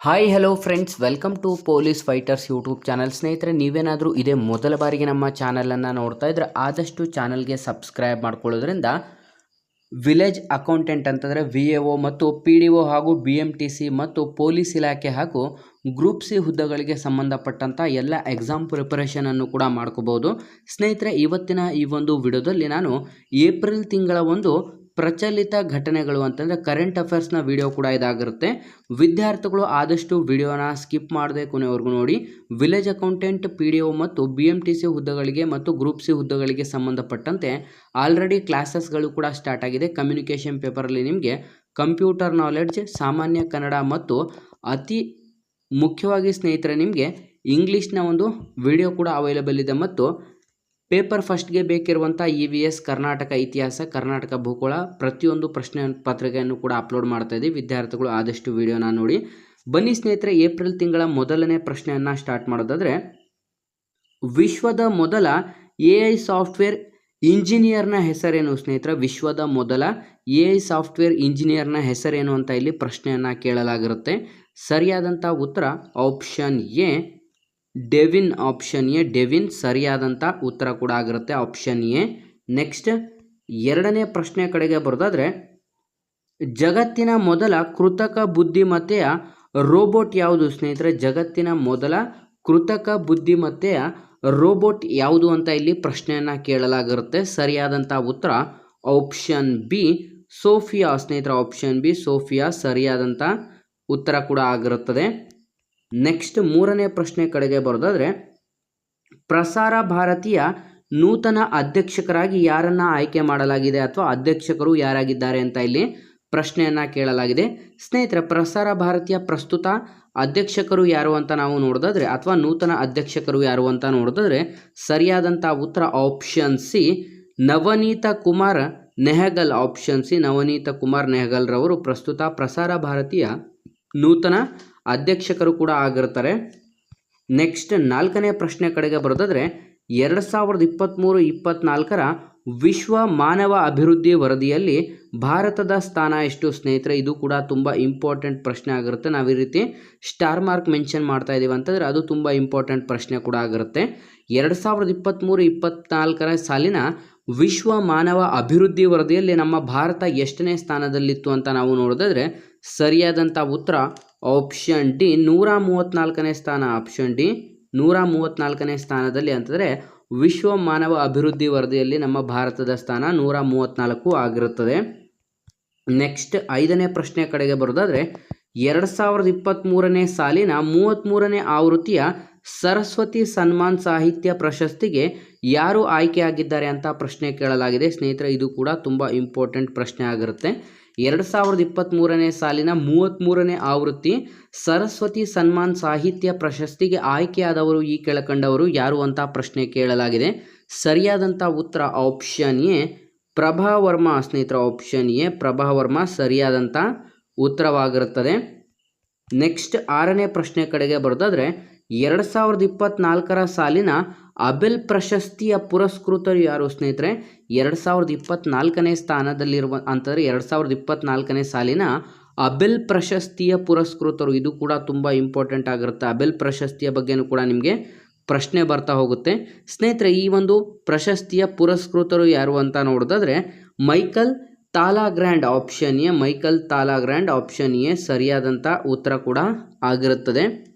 Hi hello friends welcome to police fighters YouTube channel ಸ್ನೇಹಿತರೆ, ನೀವೇನಾದರೂ ಇದೇ ಮೊದಲ ಬಾರಿಗೆ ನಮ್ಮ ಚಾನಲನ್ನು ನೋಡ್ತಾ ಇದ್ರೆ ಆದಷ್ಟು ಚಾನಲ್ಗೆ ಸಬ್ಸ್ಕ್ರೈಬ್ ಮಾಡ್ಕೊಳ್ಳೋದ್ರಿಂದ ವಿಲೇಜ್ ಅಕೌಂಟೆಂಟ್ ಅಂತಂದರೆ ವಿ ಎ ಒ ಮತ್ತು ಪಿ ಡಿ ಒ ಹಾಗೂ ಬಿ ಎಂ ಟಿ ಸಿ ಮತ್ತು ಪೊಲೀಸ್ ಇಲಾಖೆ ಹಾಗೂ ಗ್ರೂಪ್ ಸಿ ಹುದ್ದೆಗಳಿಗೆ ಸಂಬಂಧಪಟ್ಟಂಥ ಎಲ್ಲ ಎಕ್ಸಾಮ್ ಪ್ರಿಪರೇಷನನ್ನು ಕೂಡ ಮಾಡ್ಕೋಬೋದು. ಸ್ನೇಹಿತರೆ, ಇವತ್ತಿನ ಈ ಒಂದು ವಿಡಿಯೋದಲ್ಲಿ ನಾನು ಏಪ್ರಿಲ್ ತಿಂಗಳ ಒಂದು ಪ್ರಚಲಿತ ಘಟನೆಗಳು ಅಂತಂದರೆ ಕರೆಂಟ್ ಅಫೇರ್ಸ್ನ ವಿಡಿಯೋ ಕೂಡ ಇದಾಗಿರುತ್ತೆ. ವಿದ್ಯಾರ್ಥಿಗಳು ಆದಷ್ಟು ವಿಡಿಯೋನ ಸ್ಕಿಪ್ ಮಾಡದೆ ಕೊನೆವರೆಗೂ ನೋಡಿ. Village accountant P D O ಮತ್ತು ಬಿ ಎಂ ಟಿ ಸಿ ಹುದ್ದೆಗಳಿಗೆ ಮತ್ತು ಗ್ರೂಪ್ ಸಿ ಹುದ್ದೆಗಳಿಗೆ ಸಂಬಂಧಪಟ್ಟಂತೆ ಆಲ್ರೆಡಿ ಕ್ಲಾಸಸ್ಗಳು ಕೂಡ ಸ್ಟಾರ್ಟ್ ಆಗಿದೆ. ಕಮ್ಯುನಿಕೇಷನ್ ಪೇಪರಲ್ಲಿ ನಿಮಗೆ ಕಂಪ್ಯೂಟರ್ ನಾಲೆಡ್ಜ್ ಸಾಮಾನ್ಯ ಕನ್ನಡ ಮತ್ತು ಅತಿ ಮುಖ್ಯವಾಗಿ ಸ್ನೇಹಿತರೆ ನಿಮಗೆ ಇಂಗ್ಲೀಷ್ನ ಒಂದು ವಿಡಿಯೋ ಕೂಡ ಅವೈಲೇಬಲ್ ಇದೆ ಮತ್ತು ಪೇಪರ್ ಫಸ್ಟ್ಗೆ ಬೇಕಿರುವಂಥ ಇ ವಿ ಎಸ್, ಕರ್ನಾಟಕ ಇತಿಹಾಸ, ಕರ್ನಾಟಕ ಭೂಗೋಳ ಪ್ರತಿಯೊಂದು ಪ್ರಶ್ನೆ ಪತ್ರಿಕೆಯನ್ನು ಕೂಡ ಅಪ್ಲೋಡ್ ಮಾಡ್ತಾ ಇದ್ದೀವಿ. ವಿದ್ಯಾರ್ಥಿಗಳು ಆದಷ್ಟು ವಿಡಿಯೋನ ನೋಡಿ. ಬನ್ನಿ ಸ್ನೇಹಿತರೆ, ಏಪ್ರಿಲ್ ತಿಂಗಳ ಮೊದಲನೇ ಪ್ರಶ್ನೆಯನ್ನು ಸ್ಟಾರ್ಟ್ ಮಾಡೋದಾದರೆ, ವಿಶ್ವದ ಮೊದಲ ಎ ಐ ಸಾಫ್ಟ್ವೇರ್ ಇಂಜಿನಿಯರ್ನ ಹೆಸರೇನು ಸ್ನೇಹಿತರೆ? ವಿಶ್ವದ ಮೊದಲ ಎ ಐ ಸಾಫ್ಟ್ವೇರ್ ಇಂಜಿನಿಯರ್ನ ಹೆಸರೇನು ಅಂತ ಇಲ್ಲಿ ಪ್ರಶ್ನೆಯನ್ನು ಕೇಳಲಾಗಿರುತ್ತೆ. ಸರಿಯಾದಂಥ ಉತ್ತರ option A Devin option A Devin ಸರಿಯಾದಂಥ ಉತ್ತರ ಕೂಡ ಆಗಿರುತ್ತೆ. ಆಪ್ಷನ್ ಎ ನೆಕ್ಸ್ಟ್ ಎರಡನೇ ಪ್ರಶ್ನೆ ಕಡೆಗೆ ಬರೋದಾದರೆ, ಜಗತ್ತಿನ ಮೊದಲ ಕೃತಕ ಬುದ್ಧಿಮತ್ತೆಯ ರೋಬೋಟ್ ಯಾವುದು ಸ್ನೇಹಿತರೆ? ಜಗತ್ತಿನ ಮೊದಲ ಕೃತಕ ಬುದ್ಧಿಮತ್ತೆಯ ರೋಬೋಟ್ ಯಾವುದು ಅಂತ ಇಲ್ಲಿ ಪ್ರಶ್ನೆಯನ್ನು ಕೇಳಲಾಗಿರುತ್ತೆ. ಸರಿಯಾದಂಥ ಉತ್ತರ ಆಪ್ಷನ್ ಬಿ ಸೋಫಿಯಾ ಸ್ನೇಹಿತರ. ಆಪ್ಷನ್ ಬಿ ಸೋಫಿಯಾ ಸರಿಯಾದಂಥ ಉತ್ತರ ಕೂಡ ಆಗಿರುತ್ತದೆ. ನೆಕ್ಸ್ಟ್ ಮೂರನೇ ಪ್ರಶ್ನೆ ಕಡೆಗೆ ಬರೋದಾದರೆ, ಪ್ರಸಾರ ಭಾರತೀಯ ನೂತನ ಅಧ್ಯಕ್ಷಕರಾಗಿ ಯಾರನ್ನ ಆಯ್ಕೆ ಮಾಡಲಾಗಿದೆ ಅಥವಾ ಅಧ್ಯಕ್ಷಕರು ಯಾರಾಗಿದ್ದಾರೆ ಅಂತ ಇಲ್ಲಿ ಪ್ರಶ್ನೆಯನ್ನು ಕೇಳಲಾಗಿದೆ. ಸ್ನೇಹಿತರೆ, ಪ್ರಸಾರ ಭಾರತೀಯ ಪ್ರಸ್ತುತ ಅಧ್ಯಕ್ಷಕರು ಯಾರು ಅಂತ ನಾವು ನೋಡೋದಾದ್ರೆ, ಅಥವಾ ನೂತನ ಅಧ್ಯಕ್ಷಕರು ಯಾರು ಅಂತ ನೋಡೋದಾದ್ರೆ ಸರಿಯಾದಂಥ ಉತ್ತರ option C Navaneetha Kumar Nehagal. Option C Navaneetha Kumar ನೆಹಗಲ್ರವರು ಪ್ರಸ್ತುತ ಪ್ರಸಾರ ಭಾರತೀಯ ನೂತನ ಅಧ್ಯಕ್ಷಕರು ಕೂಡ ಆಗಿರ್ತಾರೆ. ನೆಕ್ಸ್ಟ್ ನಾಲ್ಕನೇ ಪ್ರಶ್ನೆ ಕಡೆಗೆ ಬರೋದಾದರೆ, ಎರಡು ಸಾವಿರದ ಇಪ್ಪತ್ತ್ಮೂರು ಇಪ್ಪತ್ತ್ನಾಲ್ಕರ ವಿಶ್ವ ಮಾನವ ಅಭಿವೃದ್ಧಿ ವರದಿಯಲ್ಲಿ ಭಾರತದ ಸ್ಥಾನ ಎಷ್ಟು? ಸ್ನೇಹಿತರೆ, ಇದು ಕೂಡ ತುಂಬ ಇಂಪಾರ್ಟೆಂಟ್ ಪ್ರಶ್ನೆ ಆಗಿರುತ್ತೆ. ನಾವು ಈ ರೀತಿ ಸ್ಟಾರ್ ಮಾರ್ಕ್ ಮೆನ್ಷನ್ ಮಾಡ್ತಾ ಇದ್ದೀವಿ ಅಂತಂದರೆ ಅದು ತುಂಬ ಇಂಪಾರ್ಟೆಂಟ್ ಪ್ರಶ್ನೆ ಕೂಡ ಆಗಿರುತ್ತೆ. ಎರಡು ಸಾವಿರದ ಇಪ್ಪತ್ತ್ಮೂರು ಇಪ್ಪತ್ತ್ನಾಲ್ಕರ ಸಾಲಿನ ವಿಶ್ವ ಮಾನವ ಅಭಿವೃದ್ಧಿ ವರದಿಯಲ್ಲಿ ನಮ್ಮ ಭಾರತ ಎಷ್ಟನೇ ಸ್ಥಾನದಲ್ಲಿತ್ತು ಅಂತ ನಾವು ನೋಡೋದಾದ್ರೆ ಸರಿಯಾದಂಥ ಉತ್ತರ ಆಪ್ಷನ್ ಡಿ ನೂರ ಮೂವತ್ತ್ನಾಲ್ಕನೇ ಸ್ಥಾನ. ಆಪ್ಷನ್ ಡಿ ನೂರ ಮೂವತ್ತ್ನಾಲ್ಕನೇ ಸ್ಥಾನದಲ್ಲಿ ಅಂತಂದರೆ ವಿಶ್ವ ಮಾನವ ಅಭಿವೃದ್ಧಿ ವರದಿಯಲ್ಲಿ ನಮ್ಮ ಭಾರತದ ಸ್ಥಾನ ನೂರ ಮೂವತ್ತ್ನಾಲ್ಕು ಆಗಿರುತ್ತದೆ. ನೆಕ್ಸ್ಟ್ ಐದನೇ ಪ್ರಶ್ನೆ ಕಡೆಗೆ ಬರೋದಾದರೆ ಎರಡು ಸಾವಿರದ ಇಪ್ಪತ್ತ್ಮೂರನೇ ಸಾಲಿನ ಮೂವತ್ತ್ಮೂರನೇ ಆವೃತ್ತಿಯ ಸರಸ್ವತಿ ಸನ್ಮಾನ್ ಸಾಹಿತ್ಯ ಪ್ರಶಸ್ತಿಗೆ ಯಾರು ಆಯ್ಕೆಯಾಗಿದ್ದಾರೆ ಅಂತ ಪ್ರಶ್ನೆ ಕೇಳಲಾಗಿದೆ. ಸ್ನೇಹಿತರೆ, ಇದು ಕೂಡ ತುಂಬ ಇಂಪಾರ್ಟೆಂಟ್ ಪ್ರಶ್ನೆ ಆಗಿರುತ್ತೆ. ಎರಡು ಸಾವಿರದ ಇಪ್ಪತ್ತ್ಮೂರನೇ ಸಾಲಿನ ಮೂವತ್ತ್ಮೂರನೇ ಆವೃತ್ತಿ ಸರಸ್ವತಿ ಸನ್ಮಾನ್ ಸಾಹಿತ್ಯ ಪ್ರಶಸ್ತಿಗೆ ಆಯ್ಕೆಯಾದವರು ಈ ಕೆಳಕಂಡವರು ಯಾರು ಅಂತ ಪ್ರಶ್ನೆ ಕೇಳಲಾಗಿದೆ. ಸರಿಯಾದಂಥ ಉತ್ತರ ಆಪ್ಷನ್ ಎ ಪ್ರಭಾ ವರ್ಮ, ಸ್ನೇಹಿತರ ಆಪ್ಷನ್ ಎ ಪ್ರಭಾ ವರ್ಮ ಸರಿಯಾದಂಥ ಉತ್ತರವಾಗಿರುತ್ತದೆ. ನೆಕ್ಸ್ಟ್ ಆರನೇ ಪ್ರಶ್ನೆ ಕಡೆಗೆ ಬರೋದಾದರೆ ಎರಡು ಸಾವಿರದ ಇಪ್ಪತ್ತ್ನಾಲ್ಕರ ಸಾಲಿನ ಅಬೆಲ್ ಪ್ರಶಸ್ತಿಯ ಪುರಸ್ಕೃತರು ಯಾರು ಸ್ನೇಹಿತರೆ? ಎರಡು ಸಾವಿರದ ಇಪ್ಪತ್ನಾಲ್ಕನೇ ಸ್ಥಾನದಲ್ಲಿರುವ ಅಂತಂದರೆ ಎರಡು ಸಾವಿರದ ಇಪ್ಪತ್ತ್ನಾಲ್ಕನೇ ಸಾಲಿನ ಅಬೆಲ್ ಪ್ರಶಸ್ತಿಯ ಪುರಸ್ಕೃತರು. ಇದು ಕೂಡ ತುಂಬ ಇಂಪಾರ್ಟೆಂಟ್ ಆಗಿರುತ್ತೆ. ಅಬೆಲ್ ಪ್ರಶಸ್ತಿಯ ಬಗ್ಗೆನೂ ಕೂಡ ನಿಮಗೆ ಪ್ರಶ್ನೆ ಬರ್ತಾ ಹೋಗುತ್ತೆ. ಸ್ನೇಹಿತರೆ, ಈ ಒಂದು ಪ್ರಶಸ್ತಿಯ ಪುರಸ್ಕೃತರು ಯಾರು ಅಂತ ನೋಡೋದಾದ್ರೆ, Michel Talagrand option A, Michel Talagrand option A ಸರಿಯಾದಂಥ ಉತ್ತರ ಕೂಡ ಆಗಿರುತ್ತದೆ.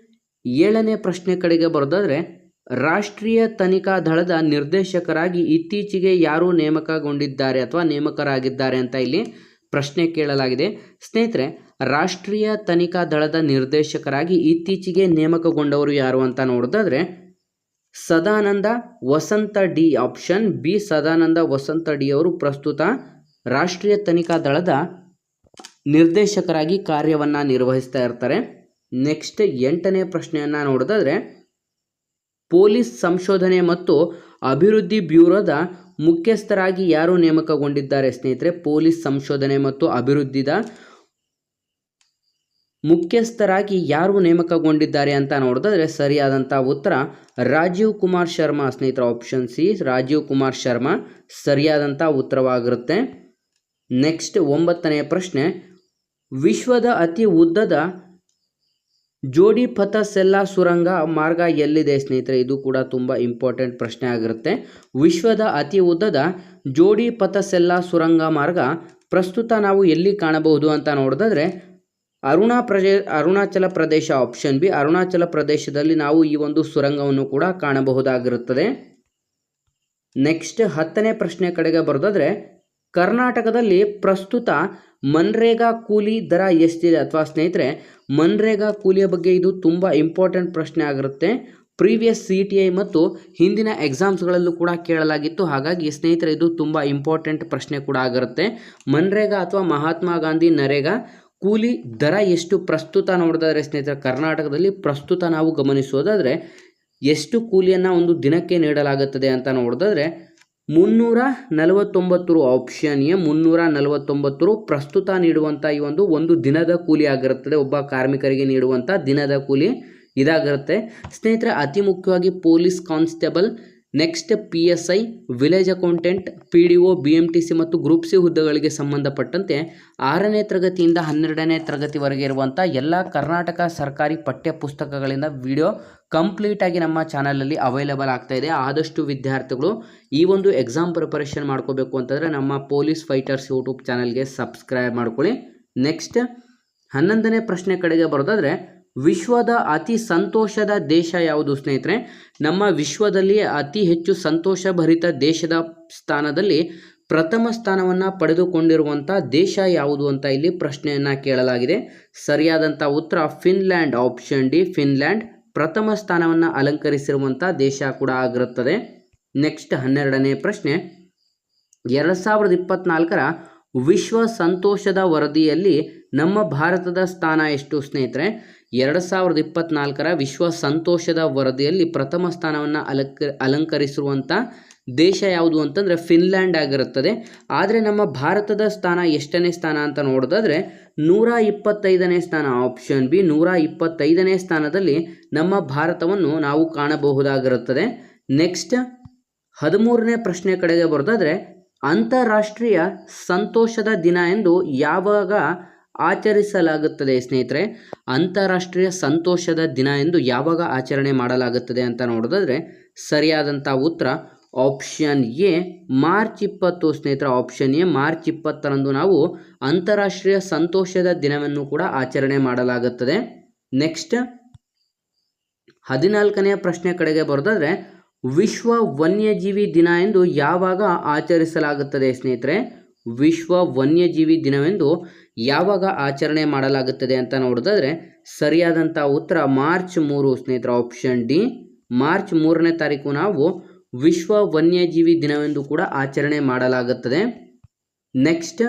ಏಳನೇ ಪ್ರಶ್ನೆ ಕಡೆಗೆ ಬರೋದಾದರೆ, ರಾಷ್ಟ್ರೀಯ ತನಿಖಾ ದಳದ ನಿರ್ದೇಶಕರಾಗಿ ಇತ್ತೀಚೆಗೆ ಯಾರು ನೇಮಕಗೊಂಡಿದ್ದಾರೆ ಅಥವಾ ನೇಮಕರಾಗಿದ್ದಾರೆ ಅಂತ ಇಲ್ಲಿ ಪ್ರಶ್ನೆ ಕೇಳಲಾಗಿದೆ. ಸ್ನೇಹಿತರೆ, ರಾಷ್ಟ್ರೀಯ ತನಿಖಾ ದಳದ ನಿರ್ದೇಶಕರಾಗಿ ಇತ್ತೀಚೆಗೆ ನೇಮಕಗೊಂಡವರು ಯಾರು ಅಂತ ನೋಡೋದಾದ್ರೆ, Sadanand Vasant D option, B Sadanand Vasant D ಅವರು ಪ್ರಸ್ತುತ ರಾಷ್ಟ್ರೀಯ ತನಿಖಾ ದಳದ ನಿರ್ದೇಶಕರಾಗಿ ಕಾರ್ಯವನ್ನು ನಿರ್ವಹಿಸ್ತಾ ಇರ್ತಾರೆ. ನೆಕ್ಸ್ಟ್ ಎಂಟನೇ ಪ್ರಶ್ನೆಯನ್ನು ನೋಡೋದಾದ್ರೆ, ಪೊಲೀಸ್ ಸಂಶೋಧನೆ ಮತ್ತು ಅಭಿವೃದ್ಧಿ ಬ್ಯೂರೋದ ಮುಖ್ಯಸ್ಥರಾಗಿ ಯಾರು ನೇಮಕಗೊಂಡಿದ್ದಾರೆ ಸ್ನೇಹಿತರೆ? ಪೊಲೀಸ್ ಸಂಶೋಧನೆ ಮತ್ತು ಅಭಿವೃದ್ಧಿದ ಮುಖ್ಯಸ್ಥರಾಗಿ ಯಾರು ನೇಮಕಗೊಂಡಿದ್ದಾರೆ ಅಂತ ನೋಡಿದ್ರೆ ಸರಿಯಾದಂಥ ಉತ್ತರ ರಾಜೀವ್ ಕುಮಾರ್ ಶರ್ಮಾ ಸ್ನೇಹಿತರ ಆಪ್ಷನ್ ಸಿ. ರಾಜೀವ್ ಕುಮಾರ್ ಶರ್ಮಾ ಸರಿಯಾದಂಥ ಉತ್ತರವಾಗಿರುತ್ತೆ. ನೆಕ್ಸ್ಟ್ ಒಂಬತ್ತನೆಯ ಪ್ರಶ್ನೆ, ವಿಶ್ವದ ಅತಿ ಉದ್ದದ ಜೋಡಿ ಪಥ ಸೆಲ್ಲ ಸುರಂಗ ಮಾರ್ಗ ಎಲ್ಲಿದೆ ಸ್ನೇಹಿತರೆ? ಇದು ಕೂಡ ತುಂಬ ಇಂಪಾರ್ಟೆಂಟ್ ಪ್ರಶ್ನೆ ಆಗಿರುತ್ತೆ. ವಿಶ್ವದ ಅತಿ ಉದ್ದದ ಜೋಡಿ ಪಥ ಸೆಲ್ಲ ಸುರಂಗ ಮಾರ್ಗ ಪ್ರಸ್ತುತ ನಾವು ಎಲ್ಲಿ ಕಾಣಬಹುದು ಅಂತ ನೋಡಿದ್ರೆ ಅರುಣಾ ಅರುಣಾಚಲ ಪ್ರದೇಶ ಆಪ್ಷನ್ ಬಿ ಅರುಣಾಚಲ ಪ್ರದೇಶದಲ್ಲಿ ನಾವು ಈ ಒಂದು ಸುರಂಗವನ್ನು ಕೂಡ ಕಾಣಬಹುದಾಗಿರುತ್ತದೆ. ನೆಕ್ಸ್ಟ್ ಹತ್ತನೇ ಪ್ರಶ್ನೆ ಕಡೆಗೆ ಬರೋದಾದ್ರೆ ಕರ್ನಾಟಕದಲ್ಲಿ ಪ್ರಸ್ತುತ ಮನ್ರೇಗಾ ಕೂಲಿ ದರ ಎಷ್ಟಿದೆ ಅಥವಾ ಸ್ನೇಹಿತರೆ, ಮನ್ರೇಗಾ ಕೂಲಿಯ ಬಗ್ಗೆ ಇದು ತುಂಬ ಇಂಪಾರ್ಟೆಂಟ್ ಪ್ರಶ್ನೆ ಆಗಿರುತ್ತೆ. ಪ್ರೀವಿಯಸ್ ಸಿ ಟಿ ಐ ಮತ್ತು ಹಿಂದಿನ ಎಕ್ಸಾಮ್ಸ್ಗಳಲ್ಲೂ ಕೂಡ ಕೇಳಲಾಗಿತ್ತು. ಹಾಗಾಗಿ ಸ್ನೇಹಿತರೆ, ಇದು ತುಂಬ ಇಂಪಾರ್ಟೆಂಟ್ ಪ್ರಶ್ನೆ ಕೂಡ ಆಗಿರುತ್ತೆ. ಮನ್ರೇಗಾ ಅಥವಾ ಮಹಾತ್ಮ ಗಾಂಧಿ ನರೇಗಾ ಕೂಲಿ ದರ ಎಷ್ಟು ಪ್ರಸ್ತುತ ನೋಡಿದ್ರೆ ಸ್ನೇಹಿತರೆ, ಕರ್ನಾಟಕದಲ್ಲಿ ಪ್ರಸ್ತುತ ನಾವು ಗಮನಿಸೋದಾದರೆ, ಎಷ್ಟು ಕೂಲಿಯನ್ನು ಒಂದು ದಿನಕ್ಕೆ ನೀಡಲಾಗುತ್ತದೆ ಅಂತ ನೋಡಿದ್ರೆ ಮುನ್ನೂರ ನಲವತ್ತೊಂಬತ್ತು ರು ಆಪ್ಷನ್ ಎ ಮುನ್ನೂರ ನಲವತ್ತೊಂಬತ್ತು ರು ಪ್ರಸ್ತುತ ನೀಡುವಂಥ ಈ ಒಂದು ಒಂದು ದಿನದ ಕೂಲಿ ಆಗಿರುತ್ತದೆ. ಒಬ್ಬ ಕಾರ್ಮಿಕರಿಗೆ ನೀಡುವಂಥ ದಿನದ ಕೂಲಿ ಇದಾಗಿರುತ್ತೆ. ಸ್ನೇಹಿತರೆ, ಅತಿ ಮುಖ್ಯವಾಗಿ police constable next P S I, village accountant, P D O, B M T C ಮತ್ತು ಗ್ರೂಪ್ ಸಿ ಹುದ್ದೆಗಳಿಗೆ ಸಂಬಂಧಪಟ್ಟಂತೆ ಆರನೇ ತರಗತಿಯಿಂದ ಹನ್ನೆರಡನೇ ತರಗತಿವರೆಗೆ ಇರುವಂಥ ಎಲ್ಲ ಕರ್ನಾಟಕ ಸರ್ಕಾರಿ ಪಠ್ಯ ಪುಸ್ತಕಗಳಿಂದ ವಿಡಿಯೋ ಕಂಪ್ಲೀಟಾಗಿ ನಮ್ಮ ಚಾನಲಲ್ಲಿ ಅವೈಲೇಬಲ್ ಆಗ್ತಾ ಇದೆ. ಆದಷ್ಟು ವಿದ್ಯಾರ್ಥಿಗಳು ಈ ಒಂದು ಎಕ್ಸಾಮ್ ಪ್ರಿಪರೇಷನ್ ಮಾಡ್ಕೋಬೇಕು ಅಂತಂದರೆ ನಮ್ಮ ಪೊಲೀಸ್ ಫೈಟರ್ಸ್ ಯೂಟ್ಯೂಬ್ ಚಾನಲ್ಗೆ ಸಬ್ಸ್ಕ್ರೈಬ್ ಮಾಡ್ಕೊಳ್ಳಿ. ನೆಕ್ಸ್ಟ್ ಹನ್ನೊಂದನೇ ಪ್ರಶ್ನೆ ಕಡೆಗೆ ಬರೋದಾದರೆ ವಿಶ್ವದ ಅತಿ ಸಂತೋಷದ ದೇಶ ಯಾವುದು ಸ್ನೇಹಿತರೆ? ನಮ್ಮ ವಿಶ್ವದಲ್ಲಿ ಅತಿ ಹೆಚ್ಚು ಸಂತೋಷಭರಿತ ದೇಶದ ಸ್ಥಾನದಲ್ಲಿ ಪ್ರಥಮ ಸ್ಥಾನವನ್ನು ಪಡೆದುಕೊಂಡಿರುವಂಥ ದೇಶ ಯಾವುದು ಅಂತ ಇಲ್ಲಿ ಪ್ರಶ್ನೆಯನ್ನು ಕೇಳಲಾಗಿದೆ. ಸರಿಯಾದಂಥ ಉತ್ತರ ಫಿನ್ಲ್ಯಾಂಡ್, ಆಪ್ಷನ್ ಡಿ ಫಿನ್ಲ್ಯಾಂಡ್. ಪ್ರಥಮ ಸ್ಥಾನವನ್ನು ಅಲಂಕರಿಸಿರುವಂಥ ದೇಶ ಕೂಡ ಆಗಿರುತ್ತದೆ. ನೆಕ್ಸ್ಟ್ ಹನ್ನೆರಡನೇ ಪ್ರಶ್ನೆ. ಎರಡು ಸಾವಿರದ ಇಪ್ಪತ್ನಾಲ್ಕರ ವಿಶ್ವ ಸಂತೋಷದ ವರದಿಯಲ್ಲಿ ನಮ್ಮ ಭಾರತದ ಸ್ಥಾನ ಎಷ್ಟು ಸ್ನೇಹಿತರೆ? ಎರಡು ಸಾವಿರದ ಇಪ್ಪತ್ನಾಲ್ಕರ ವಿಶ್ವ ಸಂತೋಷದ ವರದಿಯಲ್ಲಿ ಪ್ರಥಮ ಸ್ಥಾನವನ್ನು ಅಲಂಕ ಅಲಂಕರಿಸಿರುವಂಥ ದೇಶ ಯಾವುದು ಅಂತಂದರೆ ಫಿನ್ಲ್ಯಾಂಡ್ ಆಗಿರುತ್ತದೆ. ಆದರೆ ನಮ್ಮ ಭಾರತದ ಸ್ಥಾನ ಎಷ್ಟನೇ ಸ್ಥಾನ ಅಂತ ನೋಡೋದಾದರೆ ನೂರ ಇಪ್ಪತ್ತೈದನೇ ಸ್ಥಾನ. ಆಪ್ಷನ್ ಬಿ, ನೂರ ಇಪ್ಪತ್ತೈದನೇ ಸ್ಥಾನದಲ್ಲಿ ನಮ್ಮ ಭಾರತವನ್ನು ನಾವು ಕಾಣಬಹುದಾಗಿರುತ್ತದೆ. ನೆಕ್ಸ್ಟ್, ಹದಿಮೂರನೇ ಪ್ರಶ್ನೆ ಕಡೆಗೆ ಬರೋದಾದರೆ ಅಂತಾರಾಷ್ಟ್ರೀಯ ಸಂತೋಷದ ದಿನ ಎಂದು ಯಾವಾಗ ಆಚರಿಸಲಾಗುತ್ತದೆ, ಸ್ನೇಹಿತರೆ. ಅಂತಾರಾಷ್ಟ್ರೀಯ ಸಂತೋಷದ ದಿನ ಎಂದು ಯಾವಾಗ ಆಚರಣೆ ಮಾಡಲಾಗುತ್ತದೆ ಅಂತ ನೋಡೋದಾದ್ರೆ ಸರಿಯಾದಂಥ ಉತ್ತರ ಆಪ್ಷನ್ ಎ, ಮಾರ್ಚ್ ಇಪ್ಪತ್ತು ಸ್ನೇಹಿತರ. ಆಪ್ಷನ್ ಎ, ಮಾರ್ಚ್ ಇಪ್ಪತ್ತರಂದು ನಾವು ಅಂತಾರಾಷ್ಟ್ರೀಯ ಸಂತೋಷದ ದಿನವನ್ನು ಕೂಡ ಆಚರಣೆ ಮಾಡಲಾಗುತ್ತದೆ. ನೆಕ್ಸ್ಟ್, ಹದಿನಾಲ್ಕನೆಯ ಪ್ರಶ್ನೆ ಕಡೆಗೆ ಬರೋದಾದ್ರೆ, ವಿಶ್ವ ವನ್ಯಜೀವಿ ದಿನ ಎಂದು ಯಾವಾಗ ಆಚರಿಸಲಾಗುತ್ತದೆ, ಸ್ನೇಹಿತರೆ? ವಿಶ್ವ ವನ್ಯಜೀವಿ ದಿನವೆಂದು ಯಾವಾಗ ಆಚರಣೆ ಮಾಡಲಾಗುತ್ತದೆ ಅಂತ ನೋಡೋದಾದರೆ ಸರಿಯಾದಂಥ ಉತ್ತರ ಮಾರ್ಚ್ ಮೂರು ಸ್ನೇಹಿತರ ಆಪ್ಷನ್ ಡಿ ಮಾರ್ಚ್ ಮೂರನೇ ತಾರೀಕು ನಾವು ವಿಶ್ವ ವನ್ಯಜೀವಿ ದಿನವೆಂದು ಕೂಡ ಆಚರಣೆ ಮಾಡಲಾಗುತ್ತದೆ. ನೆಕ್ಸ್ಟ್